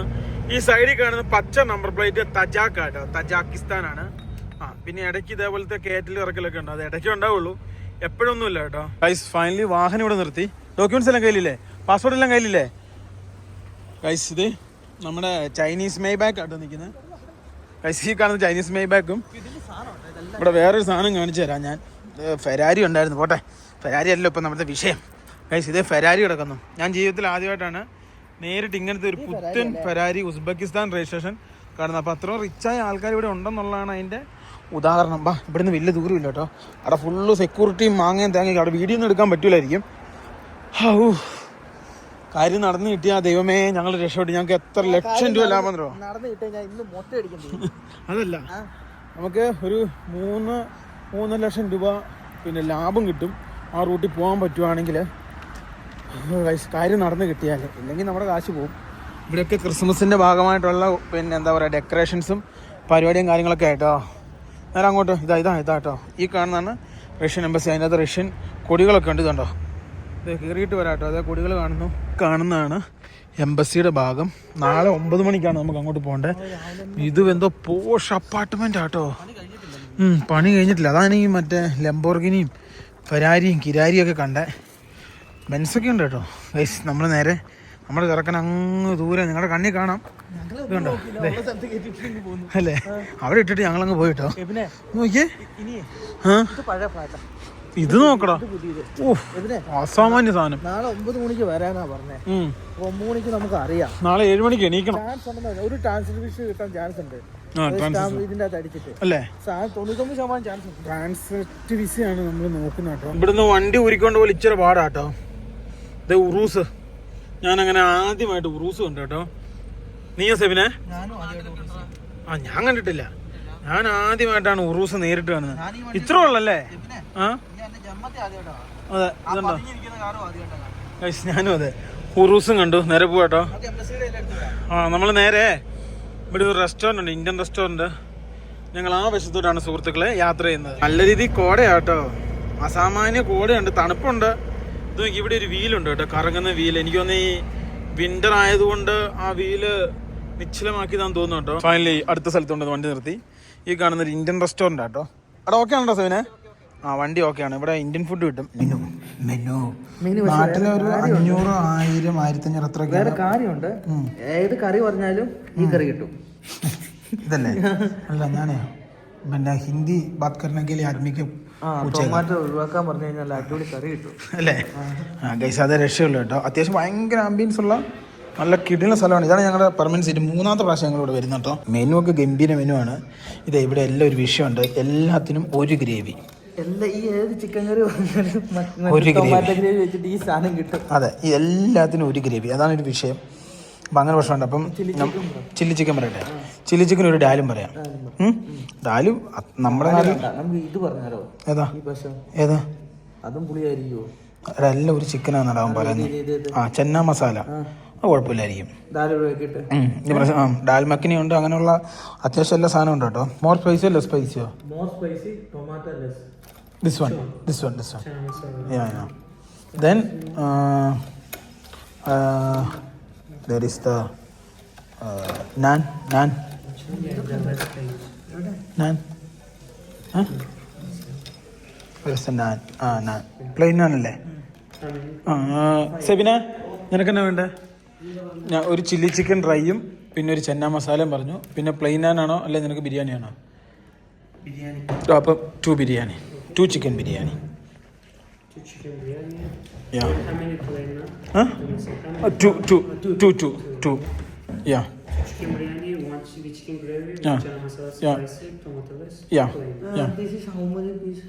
ഈ സൈഡിൽ കാണുന്ന പച്ച നമ്പർ പ്ലേറ്റ് തജാക്ക് ആട്ടോ തജാക്കിസ്ഥാൻ ആണ് ആ പിന്നെ ഇടയ്ക്ക് ഇതേപോലത്തെ കേറ്റിൽ ഇറക്കലൊക്കെ ഉണ്ട്. അത് ഇടയ്ക്ക് ഉണ്ടാവുള്ളൂ. എപ്പോഴൊന്നും ഇല്ല കേട്ടോ. ഗൈസ് ഫൈനലി വാഹനം ഇവിടെ നിർത്തി. ഡോക്യുമെന്റ്സ് എല്ലാം കയ്യിലില്ലേ? പാസ്പോർട്ട് എല്ലാം കയ്യിലില്ലേ? ഗൈസ് ഇത് നമ്മുടെ ചൈനീസ് മേ ബാക്ക് ആട്ടോ നിൽക്കുന്നത് ഗൈസ് ഈ കാണുന്ന ചൈനീസ് മേ ബാക്കും ഇവിടെ വേറൊരു സാധനം കാണിച്ചു തരാം ഞാൻ. ഫെരാരി ഉണ്ടായിരുന്നു. പോട്ടെ. ഫെരാരി അല്ലല്ലോ ഇപ്പം നമ്മുടെ വിഷയം. ഗൈസ് ഇത് ഫെരാരി കിടക്കുന്നു. ഞാൻ ജീവിതത്തിൽ ആദ്യമായിട്ടാണ് നേരിട്ട് ഇങ്ങനത്തെ ഒരു പുത്തൻ ഫെരാരി ഉസ്ബെക്കിസ്ഥാൻ രജിസ്ട്രേഷൻ കാണുന്നത് അപ്പോൾ അത്രയും റിച്ചായ ആൾക്കാർ ഇവിടെ ഉണ്ടെന്നുള്ളതാണ് അതിന്റെ ഉദാഹരണം. ബാ ഇവിടുന്ന് വലിയ ദൂരമില്ല കേട്ടോ. അവിടെ ഫുള്ള് സെക്യൂരിറ്റിയും മാങ്ങയും തേങ്ങയും അവിടെ വീഡിയോ ഒന്നും എടുക്കാൻ പറ്റില്ലായിരിക്കും ഹൗ. കാര്യം നടന്നു കിട്ടിയാ ദൈവമേ ഞങ്ങൾ രക്ഷപ്പെട്ടു. ഞങ്ങൾക്ക് എത്ര ലക്ഷം രൂപ ലാഭം തരുമോ [LAUGHS] അതല്ല. നമുക്ക് ഒരു മൂന്ന് മൂന്ന് ലക്ഷം രൂപ പിന്നെ ലാഭം കിട്ടും. ആ റൂട്ടിൽ പോകാൻ പറ്റുവാണെങ്കിൽ കാര്യം നടന്നു കിട്ടിയാൽ ഇല്ലെങ്കിൽ നമ്മുടെ കാശ് പോകും ഇവിടെയൊക്കെ ക്രിസ്മസിന്റെ ഭാഗമായിട്ടുള്ള പിന്നെ എന്താ പറയുക ഡെക്കറേഷൻസും പരിപാടിയും കാര്യങ്ങളൊക്കെ ആയിട്ടോ. നേരെ അങ്ങോട്ട് ഇതാ ഇതാ ഇതാ കേട്ടോ ഈ കാണുന്നതാണ് റഷ്യൻ എംബസി അതിനകത്ത് റഷ്യൻ കൊടികളൊക്കെ ഉണ്ട് ഇതുണ്ടോ? ഇത് കയറിയിട്ട് വരാം കേട്ടോ അതേ കൊടികൾ കാണുന്നു. കാണുന്നതാണ് എംബസിയുടെ ഭാഗം. നാളെ ഒമ്പത് മണിക്കാണ് നമുക്ക് അങ്ങോട്ട് പോകേണ്ടത് ഇത് എന്തോ പോഷ് അപ്പാർട്ട്മെന്റ് ആട്ടോ. പണി കഴിഞ്ഞിട്ടില്ല. അതാണ് ഈ മറ്റേ ലംബോർഗിനിയും ഫെരാരിയും കിരാരിയും ഒക്കെ കണ്ടേ. ബെൻസൊക്കെ ഉണ്ട് കേട്ടോ. ഗൈസ് നമ്മൾ നേരെ നമ്മുടെ ചെറുക്കൻ അങ്ങ് ദൂരെ നിങ്ങളുടെ കണ്ണിൽ കാണാം. ഇതുണ്ടോ. അല്ലേ? അവിടെ ഇട്ടിട്ട് ഞങ്ങളങ്ങ് പോയിട്ടോ? എബിനെ നോക്കിയേ. ഇത് നോക്കടാ. അസാമാന്യ സാധനം. നാളെ ഒമ്പത് മണിക്ക് വരാനാ പറഞ്ഞേ. ഒമ്പത് മണിക്ക് നമുക്ക് അറിയാം നാളെ ഏഴ് മണിക്ക് എണീക്കണം. ഒരു ട്രാൻസ്ക്രിപ്ഷൻ കിട്ടാൻ ചാൻസ് ഉണ്ട്. ആ ഒരു ട്രാൻസ് സ്റ്റാമ്പ് ഇതിന്റെ അകത്ത് അടിച്ചിട്ട്. അല്ലേ? സാ- തൊണ്ണൂറ്റൊമ്പത് ശതമാനം ചാൻസ് ഉണ്ട്. ട്രാൻസ്ഫർട്ട് വിസയാണ് നമ്മൾ നോക്കുന്നത് കേട്ടോ. ഇവിടുന്ന് വണ്ടി ഊരിക്കൊണ്ട് പോലെ ഇച്ചിരി പാടാട്ടോ ഇത് ഉറൂസ്. ഞാൻ അങ്ങനെ ആദ്യമായിട്ട് ഉറൂസ് കണ്ടു കേട്ടോ. നീയോ സെബിനെ? ആ ഞാൻ കണ്ടിട്ടില്ല. ഞാൻ ആദ്യമായിട്ടാണ് ഉറൂസ് നേരിട്ട് കാണുന്നത്. ഇത്ര ഉള്ളല്ലേ? ആ? അതെ ഇതുണ്ടോ? ഞാനും അതെ. ഉറൂസും കണ്ടു. നേരെ പോവാട്ടോ ആ നമ്മൾ നേരെ ഇവിടെ ഒരു റെസ്റ്റോറന്റ് ഉണ്ട് ഇന്ത്യൻ റെസ്റ്റോറന്റ് ഞങ്ങൾ ആ വശത്തോട്ടാണ് സുഹൃത്തുക്കളെ യാത്ര ചെയ്യുന്നത്. നല്ല രീതിയിൽ കോടയാട്ടോ അസാമാന്യ കോടയുണ്ട് തണുപ്പുണ്ട്. ഇത് നോക്കി ഇവിടെ ഒരു വീലുണ്ട് കേട്ടോ കറങ്ങുന്ന വീൽ എനിക്ക് തോന്നുന്നു ഈ വിന്റർ ആയതുകൊണ്ട് ആ വീൽ നിശ്ചലമാക്കിയതാന്ന് തോന്നുന്നു കേട്ടോ. ഫൈനലി അടുത്ത സ്ഥലത്തുണ്ട് വണ്ടി നിർത്തി. ഈ കാണുന്ന ഒരു ഇന്ത്യൻ റെസ്റ്റോറന്റ് ആട്ടോ അവിടെ ഓക്കെ ആണോ സെവിനെ? ആ വണ്ടി ഓക്കെ ആണ്. ഇവിടെ ഇന്ത്യൻ ഫുഡ് കിട്ടും. Menu menu. നാട്ടിലെ ഒരു അഞ്ഞൂറ് ആയിരം ആയിരത്തി അത്ര വേറെ കാര്യമുണ്ട്. ഏത് കറി പറഞ്ഞാലും ഈ കറി കിട്ടും. ഇതല്ലേ? അല്ല ഞാനേ പിന്നെ ഹിന്ദി ബാത് ലിയെ ആദ്മിക്ക് ഒഴിവാക്കാൻ പറഞ്ഞു കഴിഞ്ഞാൽ അടിപൊളി കറി കിട്ടും. അല്ലേ? ഗൈസ് അതേ രക്ഷയുള്ളൂ കേട്ടോ. അത്യാവശ്യം ഭയങ്കര ആംബിയൻസ് ഉള്ള നല്ല കിടിലുള്ള സ്ഥലമാണ്. ഇതാണ് ഞങ്ങളുടെ പെർമനന്റ് സീറ്റ് മൂന്നാമത്തെ പ്രാവശ്യം ഞങ്ങൾ ഇവിടെ വരുന്നത് കേട്ടോ. മെനു ഒക്കെ ഗംഭീര മെനു ആണ്. ഇത് ഇവിടെ എല്ലാം ഒരു വിഷയമുണ്ട് എല്ലാത്തിനും ഒരു ഗ്രേവി ഒരു ഗ്രേവി അതെ എല്ലാത്തിനും ഒരു ഗ്രേവി അതാണ് ഒരു വിഷയം. അപ്പം അങ്ങനെ പ്രശ്നമുണ്ട്. അപ്പം ചില്ലി ചിക്കൻ പറയട്ടെ? ചില്ലി ചിക്കൻ ഒരു ഡാലും പറയാം? ഡാലും നമ്മുടെ നാട്ടിൽ ഇത് പറഞ്ഞാലോ? ഏതാ? ഏതാ? അതും പുളിയായിരിക്കുമോ അതെല്ലാം ഒരു ചിക്കനാണ് അവൻ പറയുന്നത് ആ ചെന്ന മസാല. അത് കുഴപ്പമില്ലായിരിക്കും. ഡാൽ മക്കിനി ഉണ്ട്. അങ്ങനെയുള്ള അത്യാവശ്യം എല്ലാ സാധനം ഉണ്ട് കേട്ടോ. മോർ സ്പൈസിയോ less സ്പൈസിയോ this one this one this one yeah yeah then there is the naan naan naan naan ആ നാൻ പ്ലെയിൻ നാൻ അല്ലേ? ആ സെബിന നിനക്കെന്നാ വേണ്ടേ? ഞാൻ ഒരു ചില്ലി ചിക്കൻ ഡ്രൈയും പിന്നെ ഒരു ചെന്ന മസാലയും പറഞ്ഞു. പിന്നെ പ്ലെയിൻ നാൻ അല്ലെ നിനക്ക് ബിരിയാണി ആണോ? ബിരിയാണി. അപ്പം two biryani. Two chicken biryani. Yeah. Huh? Uh, two, two, two, two, two. Yeah. Chicken biryani, one chicken gravy, Yeah. chana masala, Yeah. spicy, tomato less. Yeah. plain. Yeah. This is how much piece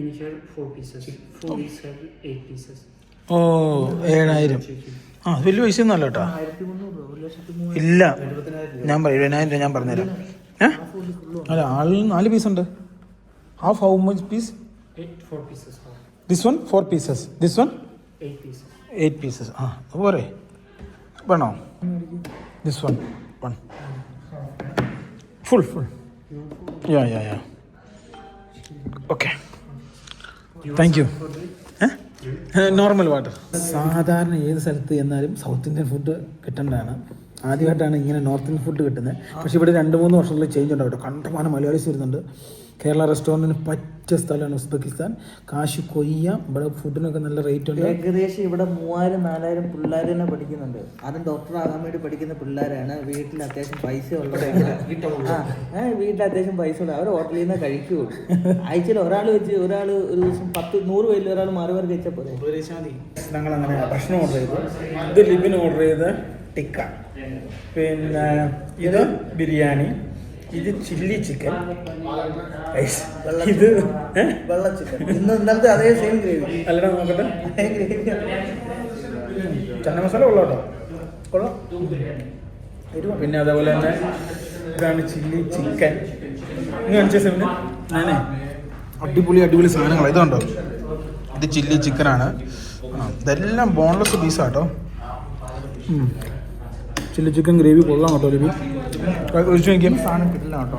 Initial four pieces. Four each have eight pieces. ഓ ഏഴായിരം ആ വലിയ പൈസ ഒന്നും അല്ല കേട്ടോ ഇല്ല ഞാൻ പറയും ഏഴായിരം രൂപ ഞാൻ പറഞ്ഞുതരാം ഏ അല്ല ആളിൽ നാല് പീസ് ഉണ്ട് half how much piece Eight, four pieces. Half. This one four pieces this one Eight pieces. Eight pieces ആ പോരെ വേണോ this one one full full yeah yeah yeah okay thank you normal water സാധാരണ ഏത് സ്ഥലത്ത് ചെന്നാലും south Indian food കിട്ടേണ്ടതാണ്. ആദ്യമായിട്ടാണ് ഇങ്ങനെ north Indian food കിട്ടുന്നത്. പക്ഷേ ഇവിടെ രണ്ട് മൂന്ന് വർഷങ്ങളിൽ ചേഞ്ച് ഉണ്ടാവും കേട്ടോ. കണ്ടമാനം മലയാളീസ് വരുന്നുണ്ട്. കേരള റെസ്റ്റോറന്റിന് പറ്റിയ സ്ഥലമാണ് ഉസ്ബെക്കിസ്ഥാൻ. കാശ് കൊയ്യാം. ഇവിടെ ഫുഡിനൊക്കെ നല്ല റേറ്റ് ഉണ്ട്. ഏകദേശം ഇവിടെ മൂവായിരം നാലായിരം പിള്ളേർ തന്നെ പഠിക്കുന്നുണ്ട്. അതും ഡോക്ടർ ആകാൻ വേണ്ടി പഠിക്കുന്ന പിള്ളേരാണ്. വീട്ടിൽ അത്യാവശ്യം പൈസ ഉള്ളവരാണ്. [LAUGHS] വീട്ടിൽ അത്യാവശ്യം പൈസ ഉള്ള അവർ ഹോട്ടലിൽ നിന്ന് കഴിക്കുകയുള്ളൂ ആഴ്ചയിൽ ഒരാൾ വെച്ച് ഒരാൾ ഒരു ദിവസം പത്ത് നൂറ് പേരിൽ ഒരാൾ മാറി മാറി കഴിച്ചാൽ പോലെ ഞങ്ങൾ അങ്ങനെ ഭക്ഷണം ഓർഡർ ചെയ്തു ഇത് ലിബിൻ ഓർഡർ ചെയ്ത് ടിക്ക. പിന്നെ ഇത് ബിരിയാണി. ഇത് ചില്ലി ചിക്കൻ ഇത് വെള്ള ചിക്കൻ ഇന്ന് ഇന്നലത്തെ അതേ സെയിം ഗ്രേവി അല്ലടാ നോക്കട്ടെ. ചന്ന മസാല കൊള്ളാം. കേട്ടോ കൊള്ളാം. പിന്നെ അതേപോലെ തന്നെ ഇതാണ് ചില്ലി ചിക്കൻ ഇന്ന് കാണിച്ച സെമിന്? ഞാനേ അടിപൊളി അടിപൊളി സാധനങ്ങൾ ഇതുണ്ടോ? ഇത് ചില്ലി ചിക്കനാണ് ആണ്. ഇതെല്ലാം ബോൺലെസ് പീസാട്ടോ ചില്ലി ചിക്കൻ ഗ്രേവി കൊള്ളാം കേട്ടോ ലിബി ഒഴിച്ചു നോക്കിയാൽ സാധനം കിട്ടില്ല കേട്ടോ.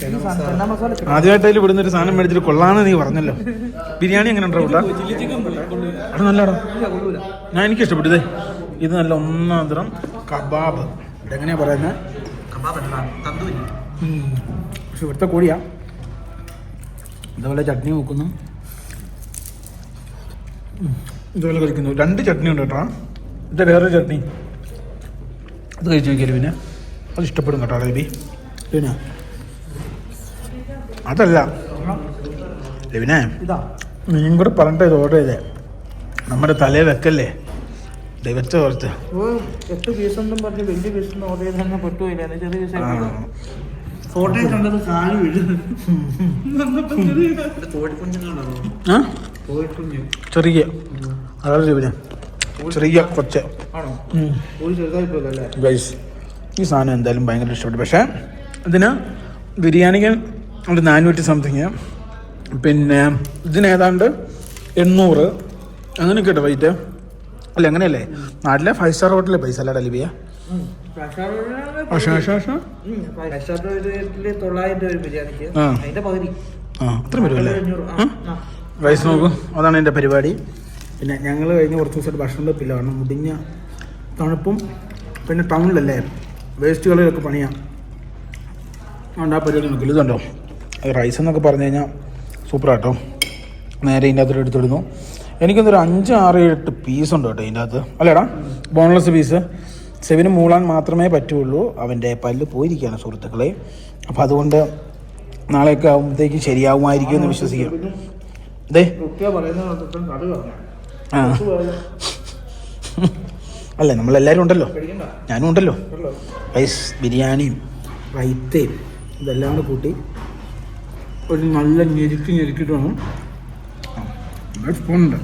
ചെന്ന മസാല കിട്ടില്ല. ആദ്യമായിട്ട് അതിൽ ഇവിടുന്ന് ഒരു സാധനം മേടിച്ചിട്ട് കൊള്ളാന്ന് നീ പറഞ്ഞല്ലോ. ബിരിയാണി എങ്ങനെ ഉണ്ടോ അത് നല്ലടാ ഞാൻ എനിക്ക് ഇഷ്ടപ്പെട്ടു ഇതേ. നല്ല ഒന്നാന്തരം തരം കബാബ് ഇതെങ്ങനെയാ പറയുന്നത്. പക്ഷെ ഇവിടുത്തെ കോഴിയാ. ഇതുപോലെ ചട്നി വെക്കുന്നു. ഇതുപോലെ കഴിക്കുന്നു. രണ്ട് ചട്നി ഉണ്ട് കേട്ടോ. ഇത് വേറൊരു ചട്നി. അത് കഴിച്ചു നോക്കിയാലും പിന്നെ? അത് ഇഷ്ടപ്പെടും കേട്ടോ ലബി പിന്നെ അതല്ല. ലബിനെ ഇതാ. നീയും കൂടെ പറഞ്ഞിട്ട് ഇത് ഓർഡർ ചെയ്തേ. നമ്മുടെ തലേ വെക്കല്ലേ? ദൈവത്തെ ഓർത്ത്. ഓ എട്ട് പീസ് ഒന്നും പറഞ്ഞ് വലിയ പീസ് ഓർഡർ ചെറിയ പീസ് ആ. ഫോട്ടോയിൽ കണ്ടത് കാൽ വീഴും ആ? ചെറിയ. അതാണ് ചെറിയ കൊച്ച ചെറുതായി ഗൈസ് ഈ സാധനം എന്തായാലും ഭയങ്കര ഇഷ്ടപ്പെട്ടു. പക്ഷേ ഇതിന് ബിരിയാണിക്ക് ഒരു നാനൂറ്റി സംതിങ് പിന്നെ ഇതിന് ഏതാണ്ട് എണ്ണൂറ് അങ്ങനെയൊക്കെ കേട്ടോ വൈറ്റ് അല്ല അങ്ങനെയല്ലേ? നാട്ടിലെ ഫൈവ് സ്റ്റാർ ഹോട്ടലിലെ പൈസ അല്ല ഡെലിവിയ പക്ഷേ നോക്കും പക്ഷേ റെസ്റ്റോറന്റിൽ തൊള്ളായിരം ബിരിയാണിക്ക്. ആ. അതിന്റെ പകുതി. ആ അത്ര വരുമല്ലേ. റൈസ് നോക്കൂ. അതാണ് എന്റെ പരിപാടി. പിന്നെ ഞങ്ങൾ കഴിഞ്ഞ കുറച്ച് ദിവസമായിട്ട് ഭക്ഷണം വെപ്പില്ല കാരണം മുടിഞ്ഞ തണുപ്പും പിന്നെ ടൗണിലല്ലേ? വേസ്റ്റുകളിലൊക്കെ പണിയാം. അതുകൊണ്ട് ആ പരിപാടി നോക്കില്ല ഇതുണ്ടോ? റൈസ് എന്നൊക്കെ പറഞ്ഞു കഴിഞ്ഞാൽ സൂപ്പറാട്ടോ. നേരെ ഇതിന്റെ അകത്തോട്ട് എടുത്തിടുന്നു. എനിക്കൊന്നൊരു അഞ്ച് ആറ് എട്ട് പീസ് ഉണ്ട് കേട്ടോ ഇതിന്റെ അകത്ത്. അല്ലേടാ? ബോൺലെസ് പീസ് സെവിന് മൂളാൻ മാത്രമേ പറ്റുള്ളൂ. അവന്റെ പല്ല് പോയിരിക്കുകയാണ് സുഹൃത്തുക്കളെ. അപ്പോൾ അതുകൊണ്ട് നാളെയൊക്കെ ആകുമ്പോഴത്തേക്ക് ശരിയാവുമായിരിക്കും എന്ന് വിശ്വസിക്കാം അതെ ആ. അല്ലേ നമ്മളെല്ലാവരും ഉണ്ടല്ലോ. ഞാനും ഉണ്ടല്ലോ. റൈസ് ബിരിയാണിയും. റൈത്തയും ഇതെല്ലാം കൂടെ കൂട്ടി ഒരു നല്ല ഞെരുക്കി ഞെരുക്കിട്ട് വേണം. സ്പൂണുണ്ട്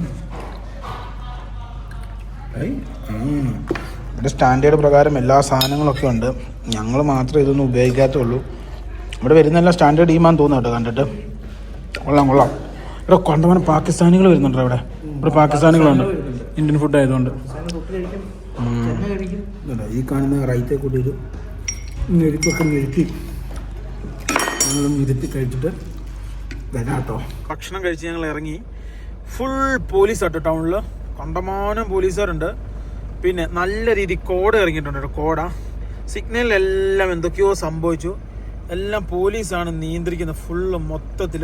ഇവിടെ സ്റ്റാൻഡേർഡ് പ്രകാരം എല്ലാ സാധനങ്ങളൊക്കെ ഉണ്ട്. ഞങ്ങൾ മാത്രമേ ഇതൊന്നും ഉപയോഗിക്കാത്തുള്ളൂ. ഇവിടെ വരുന്ന എല്ലാ സ്റ്റാൻഡേർഡ് ഈമാൻ തോന്നുന്നു കേട്ടോ കണ്ടിട്ട്. കൊള്ളാം കൊള്ളാം. ഇവിടെ കൊണ്ടവനം പാകിസ്ഥാനികൾ വരുന്നുണ്ടോ ഇവിടെ? ഇവിടെ പാകിസ്ഥാനികളുണ്ട്. ഇന്ത്യൻ ഫുഡ് ആയതുകൊണ്ട്. ഈ കാണുന്ന റൈത്തെ കൂടി ഒരു ഞെരുക്കൊക്കെ ഞെരുക്കി ഞങ്ങളും ഇരുത്തി കഴിച്ചിട്ട് വരാം കേട്ടോ. ഭക്ഷണം കഴിച്ച് ഞങ്ങൾ ഇറങ്ങി. ഫുൾ പോലീസ് ആട്ടോ ടൗണിൽ കണ്ടമാനം പോലീസുകാരുണ്ട്. പിന്നെ നല്ല രീതി കോട ഇറങ്ങിയിട്ടുണ്ട് കോട. സിഗ്നലിലെല്ലാം എന്തൊക്കെയോ സംഭവിച്ചു. എല്ലാം പോലീസാണ് നിയന്ത്രിക്കുന്നത് ഫുള്ള് മൊത്തത്തിൽ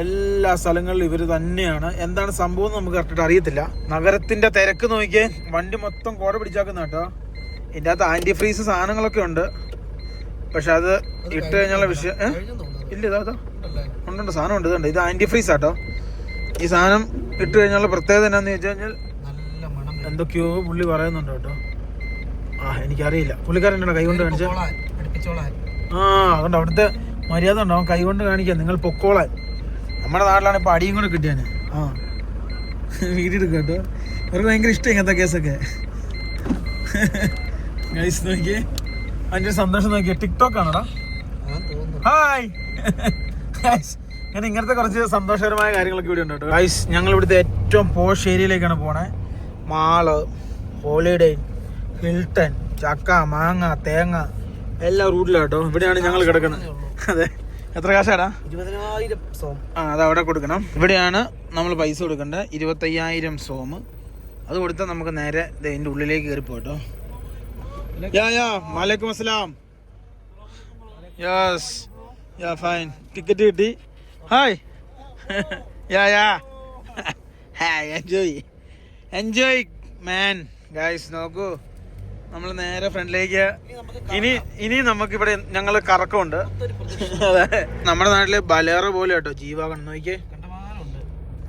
എല്ലാ സ്ഥലങ്ങളിലും ഇവർ തന്നെയാണ്. എന്താണ് സംഭവം എന്ന് നമുക്ക് കറക്റ്റായിട്ട് അറിയത്തില്ല. നഗരത്തിന്റെ തിരക്ക് നോക്കിയേ വണ്ടി മൊത്തം കോട പിടിച്ചാക്കുന്ന കേട്ടോ. ഇതിന്റെ അകത്ത് ആന്റി ഫ്രീസ് സാധനങ്ങളൊക്കെ ഉണ്ട്. പക്ഷെ അത് ഇട്ട് കഴിഞ്ഞുള്ള വിഷയം? ഇല്ല ഇതാ ഇതാ. ഉണ്ടുണ്ട് സാധനം ഉണ്ട് ഇതുണ്ട്. ഇത് ആന്റി ഫ്രീസ് ആട്ടോ. ഈ സാധനം ഇട്ട് കഴിഞ്ഞുള്ള പ്രത്യേകത എന്നാന്ന് ചോദിച്ചു കഴിഞ്ഞാൽ എന്തൊക്കെയോ പുള്ളി പറയുന്നുണ്ട് കേട്ടോ. ആ എനിക്കറിയില്ല. പുള്ളിക്കാരന്റെ കൈ കൊണ്ട് കാണിച്ച? ആ അതുകൊണ്ട് അവിടുത്തെ മര്യാദ ഉണ്ടോ? അവൻ കൈ കൊണ്ട് കാണിക്കാം. നിങ്ങൾ പൊക്കോളാൻ. നമ്മുടെ നാട്ടിലാണ് ഇപ്പൊ അടിയും കൂടെ കിട്ടിയാന് ആ. വീഡിയോ എടുക്കാം കേട്ടോ അവർക്ക് ഭയങ്കര ഇഷ്ടം ഇങ്ങനത്തെ കേസൊക്കെ. ഗൈസ് നോക്കിയേ. അതിന്റെ സന്തോഷം നോക്കിയേ. ടിക്ടോക്ക് ആണോടാ? ഹായ് ഞാൻ ഇങ്ങനത്തെ കുറച്ച് സന്തോഷകരമായ കാര്യങ്ങളൊക്കെ ഇവിടെ ഉണ്ട്? കേട്ടോ ഗൈസ് ഞങ്ങൾ ഇവിടുത്തെ ഏറ്റവും പോഷ് ഏരിയയിലേക്കാണ് പോണേ. മാൾ ഹോളിഡേ ഹിൽട്ടൺ ചക്ക മാങ്ങ തേങ്ങ എല്ലാ റൂട്ടിലാട്ടോ ഇവിടെയാണ് ഞങ്ങൾ കിടക്കുന്നത്. അതെ. എത്ര കാശാടാ? ഇരുപതിനായിരം സോം. ആ അത് അവിടെ കൊടുക്കണം. ഇവിടെയാണ് നമ്മൾ പൈസ കൊടുക്കേണ്ടത്. ഇരുപത്തയ്യായിരം സോം. അത് കൊടുത്താൽ നമുക്ക് നേരെ ഇതിന്റെ ഉള്ളിലേക്ക് കയറി പോട്ടോ. യാ യാ വലൈക്കും അസ്സലാം. യെസ്. Yeah fine. ടിക്കറ്റ് കിട്ടി. Hi. Yeah yeah. Hi enjoy. Enjoy man. Guys നോക്കൂ. നമ്മൾ നേരെ ഫ്രണ്ടിലേക്ക് ഇനി ഇനി നമുക്ക് ഇവിടെ ഞങ്ങൾ കറക്കമുണ്ട്. അതെ. നമ്മുടെ നാട്ടിൽ ബലേറ പോലെ കേട്ടോ ജീവ നോക്കിയേ.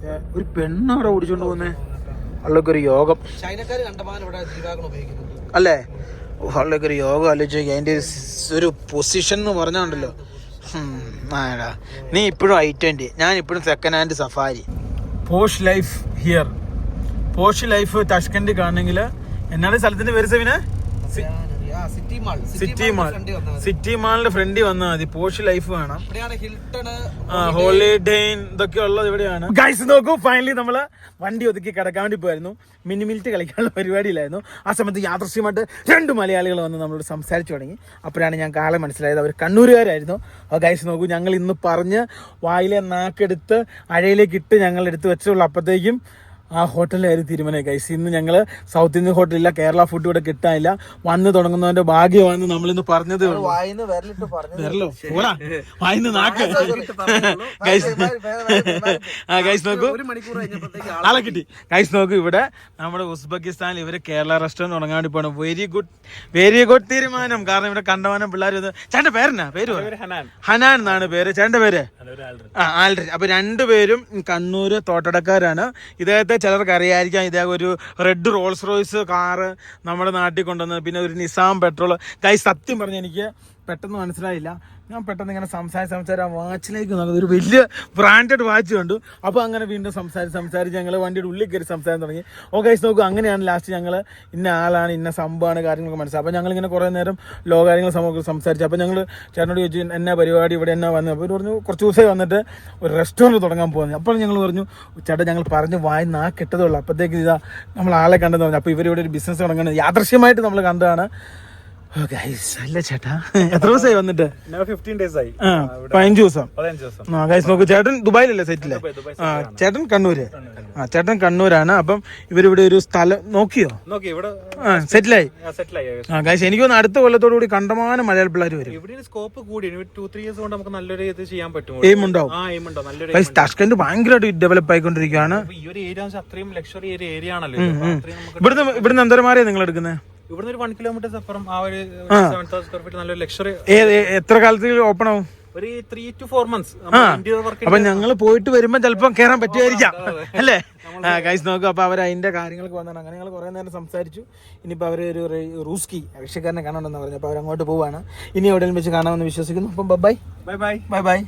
ഏ, ഒരു പെണ്ണവിടെ ഓടിച്ചോണ്ട് പോകുന്നേ. അവളൊക്കെ ഒരു യോഗം അല്ലേ? അള്ളക്കൊരു ഒരു യോഗം ആലോചിച്ച് അതിന്റെ ഒരു പൊസിഷൻ എന്ന് പറഞ്ഞുണ്ടല്ലോ. ആടാ. നീ ഇപ്പോഴും ഐ ട്വന്റി ഞാൻ ഇപ്പോഴും second hand safari. Posh life here. Posh life Tashkent കാണണമെങ്കിൽ എന്നാണ് സ്ഥലത്തിന്റെ പേര് സെവിന് സിറ്റി മാൾ. സിറ്റി മാളിന്റെ ഫ്രണ്ടി വന്നാൽ മതി. പോഷ് ലൈഫ് വേണം. ഹോളിഡേ ഇതൊക്കെ ഉള്ളത് ഇവിടെയാണ്. ഗൈസ് നോക്കൂ ഫൈനലി നമ്മൾ വണ്ടി ഒതുക്കി കിടക്കാൻ വേണ്ടി പോയിരുന്നു. മിനി മിനിറ്റ് കളിക്കാനുള്ള പരിപാടിയിലായിരുന്നു ആ സമയത്ത് യാദൃശ്യമായിട്ട് രണ്ട് മലയാളികൾ വന്ന് നമ്മളോട് സംസാരിച്ചു തുടങ്ങി. അപ്പോഴാണ് ഞാൻ കാലം മനസ്സിലായത്. അവർ കണ്ണൂരുകാരായിരുന്നു. അപ്പോൾ ഗൈസ് നോക്കൂ ഞങ്ങൾ ഇന്ന് പറഞ്ഞ് വായിലെ നാക്കെടുത്ത് അഴയിലേക്ക് ഇട്ട് ഞങ്ങൾ എടുത്ത് വെച്ചുള്ളൂ അപ്പോഴത്തേക്കും ആ ഹോട്ടലിലായിരുന്നു തീരുമാനം. ഗൈസ് ഇന്ന് ഞങ്ങൾ സൗത്ത് ഇന്ത്യൻ ഹോട്ടലില്ല കേരള ഫുഡ് ഇവിടെ കിട്ടാനില്ല. വന്ന് തുടങ്ങുന്നവന്റെ ഭാഗ്യമാണ് നമ്മൾ ഇന്ന് പറഞ്ഞത് വായിന്ന് വിരലിട്ട് പറഞ്ഞു വരല്ലോ വായിന്ന് നാക്ക്. ഗൈസ് ആ ഗൈസ് നോക്കൂ. ആളെ കിട്ടി. ഗൈസ് നോക്കൂ ഇവിടെ നമ്മുടെ ഉസ്ബെക്കിസ്ഥാനിൽ ഇവർ കേരള റെസ്റ്റോറന്റ് തുടങ്ങാൻ വേണ്ടി പോകണം വെരി ഗുഡ് വെരി ഗുഡ് തീരുമാനം. കാരണം ഇവിടെ കണ്ടമാനം പിള്ളേർ ചേട്ടന്റെ പേരെന്നാ? പേര്. ഹനാൻ. എന്നാണ് പേര്. ചേട്ടന്റെ പേര്? ആൽഡ്രി അപ്പൊ രണ്ടുപേരും കണ്ണൂര് തോട്ടടക്കാരാണ്. ഇദ്ദേഹത്തെ ചിലർക്ക് അറിയായിരിക്കാം ഇതേ ഒരു റെഡ് റോൾസ് റോയ്സ് കാറ് നമ്മുടെ നാട്ടിൽ കൊണ്ടുവന്നത്. പിന്നെ ഒരു നിസാം പെട്രോൾ കൈ സത്യം പറഞ്ഞ് എനിക്ക് പെട്ടെന്ന് മനസ്സിലായില്ല. ഞാൻ പെട്ടെന്ന് ഇങ്ങനെ സംസാരിച്ച് സംസാരിച്ച് ആ വാച്ചിലേക്ക് നോക്കുന്നത് ഒരു വലിയ ബ്രാൻഡഡ് വാച്ച് കണ്ടു. അപ്പോൾ അങ്ങനെ വീണ്ടും സംസാരിച്ച് സംസാരിച്ച് ഞങ്ങൾ വണ്ടിയുടെ ഉള്ളിൽ കയറി സംസാരം തുടങ്ങി. ഓക്കെ നോക്കൂ അങ്ങനെയാണ് ലാസ്റ്റ് ഞങ്ങൾ ഇന്ന ആളാണ് ഇന്ന സംഭവമാണ് കാര്യങ്ങളൊക്കെ മനസ്സിലായി അപ്പോൾ ഞങ്ങൾ ഇങ്ങനെ കുറേ നേരം ലോ കാര്യങ്ങൾ സംഭവം സംസാരിച്ചു. അപ്പോൾ ഞങ്ങൾ ചേട്ടനോട് ചോദിച്ചു എന്നാ പരിപാടി ഇവിടെ എന്നാ വന്നത് അപ്പോൾ പറഞ്ഞു കുറച്ച് ദിവസമായി വന്നിട്ട് ഒരു റെസ്റ്റോറന്റ് തുടങ്ങാൻ പോകുന്നത് അപ്പോൾ ഞങ്ങൾ പറഞ്ഞു ചേട്ടാ ഞങ്ങൾ പറഞ്ഞു വായി നാ കിട്ടതുള്ളൂ അപ്പോഴത്തേക്ക് ഇതാ നമ്മൾ ആളെ കണ്ടെന്ന് പറഞ്ഞു. അപ്പോൾ ഇവരിവിടെ ഒരു ബിസിനസ് തുടങ്ങുന്നത് യാദൃശ്യമായിട്ട് നമ്മൾ കണ്ടതാണ്. ഓ ഗൈസ് അല്ല ചേട്ടാ. എത്ര ദിവസമായി വന്നിട്ട്? പതിനഞ്ച് ദിവസം. പതിനഞ്ച് ദിവസം. ആ ഗൈസ് നോക്കൂ ചേട്ടൻ ദുബായിലല്ലേ സെറ്റിൽ ആ ചേട്ടൻ കണ്ണൂര്. ആ ചേട്ടൻ കണ്ണൂരാണ്. അപ്പം ഇവരിവിടെ ഒരു സ്ഥലം നോക്കിയോ? നോക്കി ഇവിടെ ആ സെറ്റിലായി? സെറ്റിൽ ആ ഗൈസ് എനിക്ക് തോന്നുന്നു അടുത്ത കൊല്ലത്തോടു കൂടി കണ്ടമാനം മലയാള പിള്ളേർ വരും സ്കോപ്പ് കൂടി. ടു ത്രീ ഇയേഴ്സ് കൊണ്ട് നമുക്ക് നല്ലൊരു ഇത് ചെയ്യാൻ പറ്റും. എയിം ഉണ്ടാവും. ഗൈസ് താഷ്കന്റ് ഭയങ്കരമായിട്ട് ഡെവലപ്പ് ആയിക്കൊണ്ടിരിക്കുകയാണ്. ഇപ്പൊ ഈ ഒരു ഏരിയ അത്രയും ലക്ഷറി ഒരു ഏരിയ ആണല്ലോ ഇവിടുന്ന് ഇവിടുന്ന് എന്തോരം മാറിയാ നിങ്ങൾ എടുക്കുന്നത് ഇവിടുന്ന് ഒരു വൺ കിലോമീറ്റർ അപ്പുറം ആ ഒരു സെവൻ തൗസൻഡ് സ്ക്വയർ ഫീറ്റ് നല്ലൊരു ലക്ഷറി എത്ര കാലത്തിൽ ഓപ്പൺ ആവും? ഒരു ത്രീ ടു ഫോർ മന്ത്സ് അപ്പൊ ഞങ്ങൾ പോയിട്ട് വരുമ്പോ ചിലപ്പോ കേറാൻ പറ്റുമായിരിക്കാം. അല്ലേ? ഗൈസ് നോക്കും അപ്പൊ അവർ അതിന്റെ കാര്യങ്ങളൊക്കെ വന്നാണ്. അങ്ങനെ ഞങ്ങൾ കുറെ നേരം സംസാരിച്ചു. ഇനിയിപ്പോ അവർ ഒരു റൂസ്കി റഷ്യക്കാരനെ കാണണമെന്ന് പറഞ്ഞു അപ്പൊ അവരങ്ങോട്ട് പോവാണ്. ഇനി എവിടെയെങ്കിലും വെച്ച് കാണാമെന്ന് വിശ്വസിക്കുന്നു. അപ്പം bye bye bye bye bye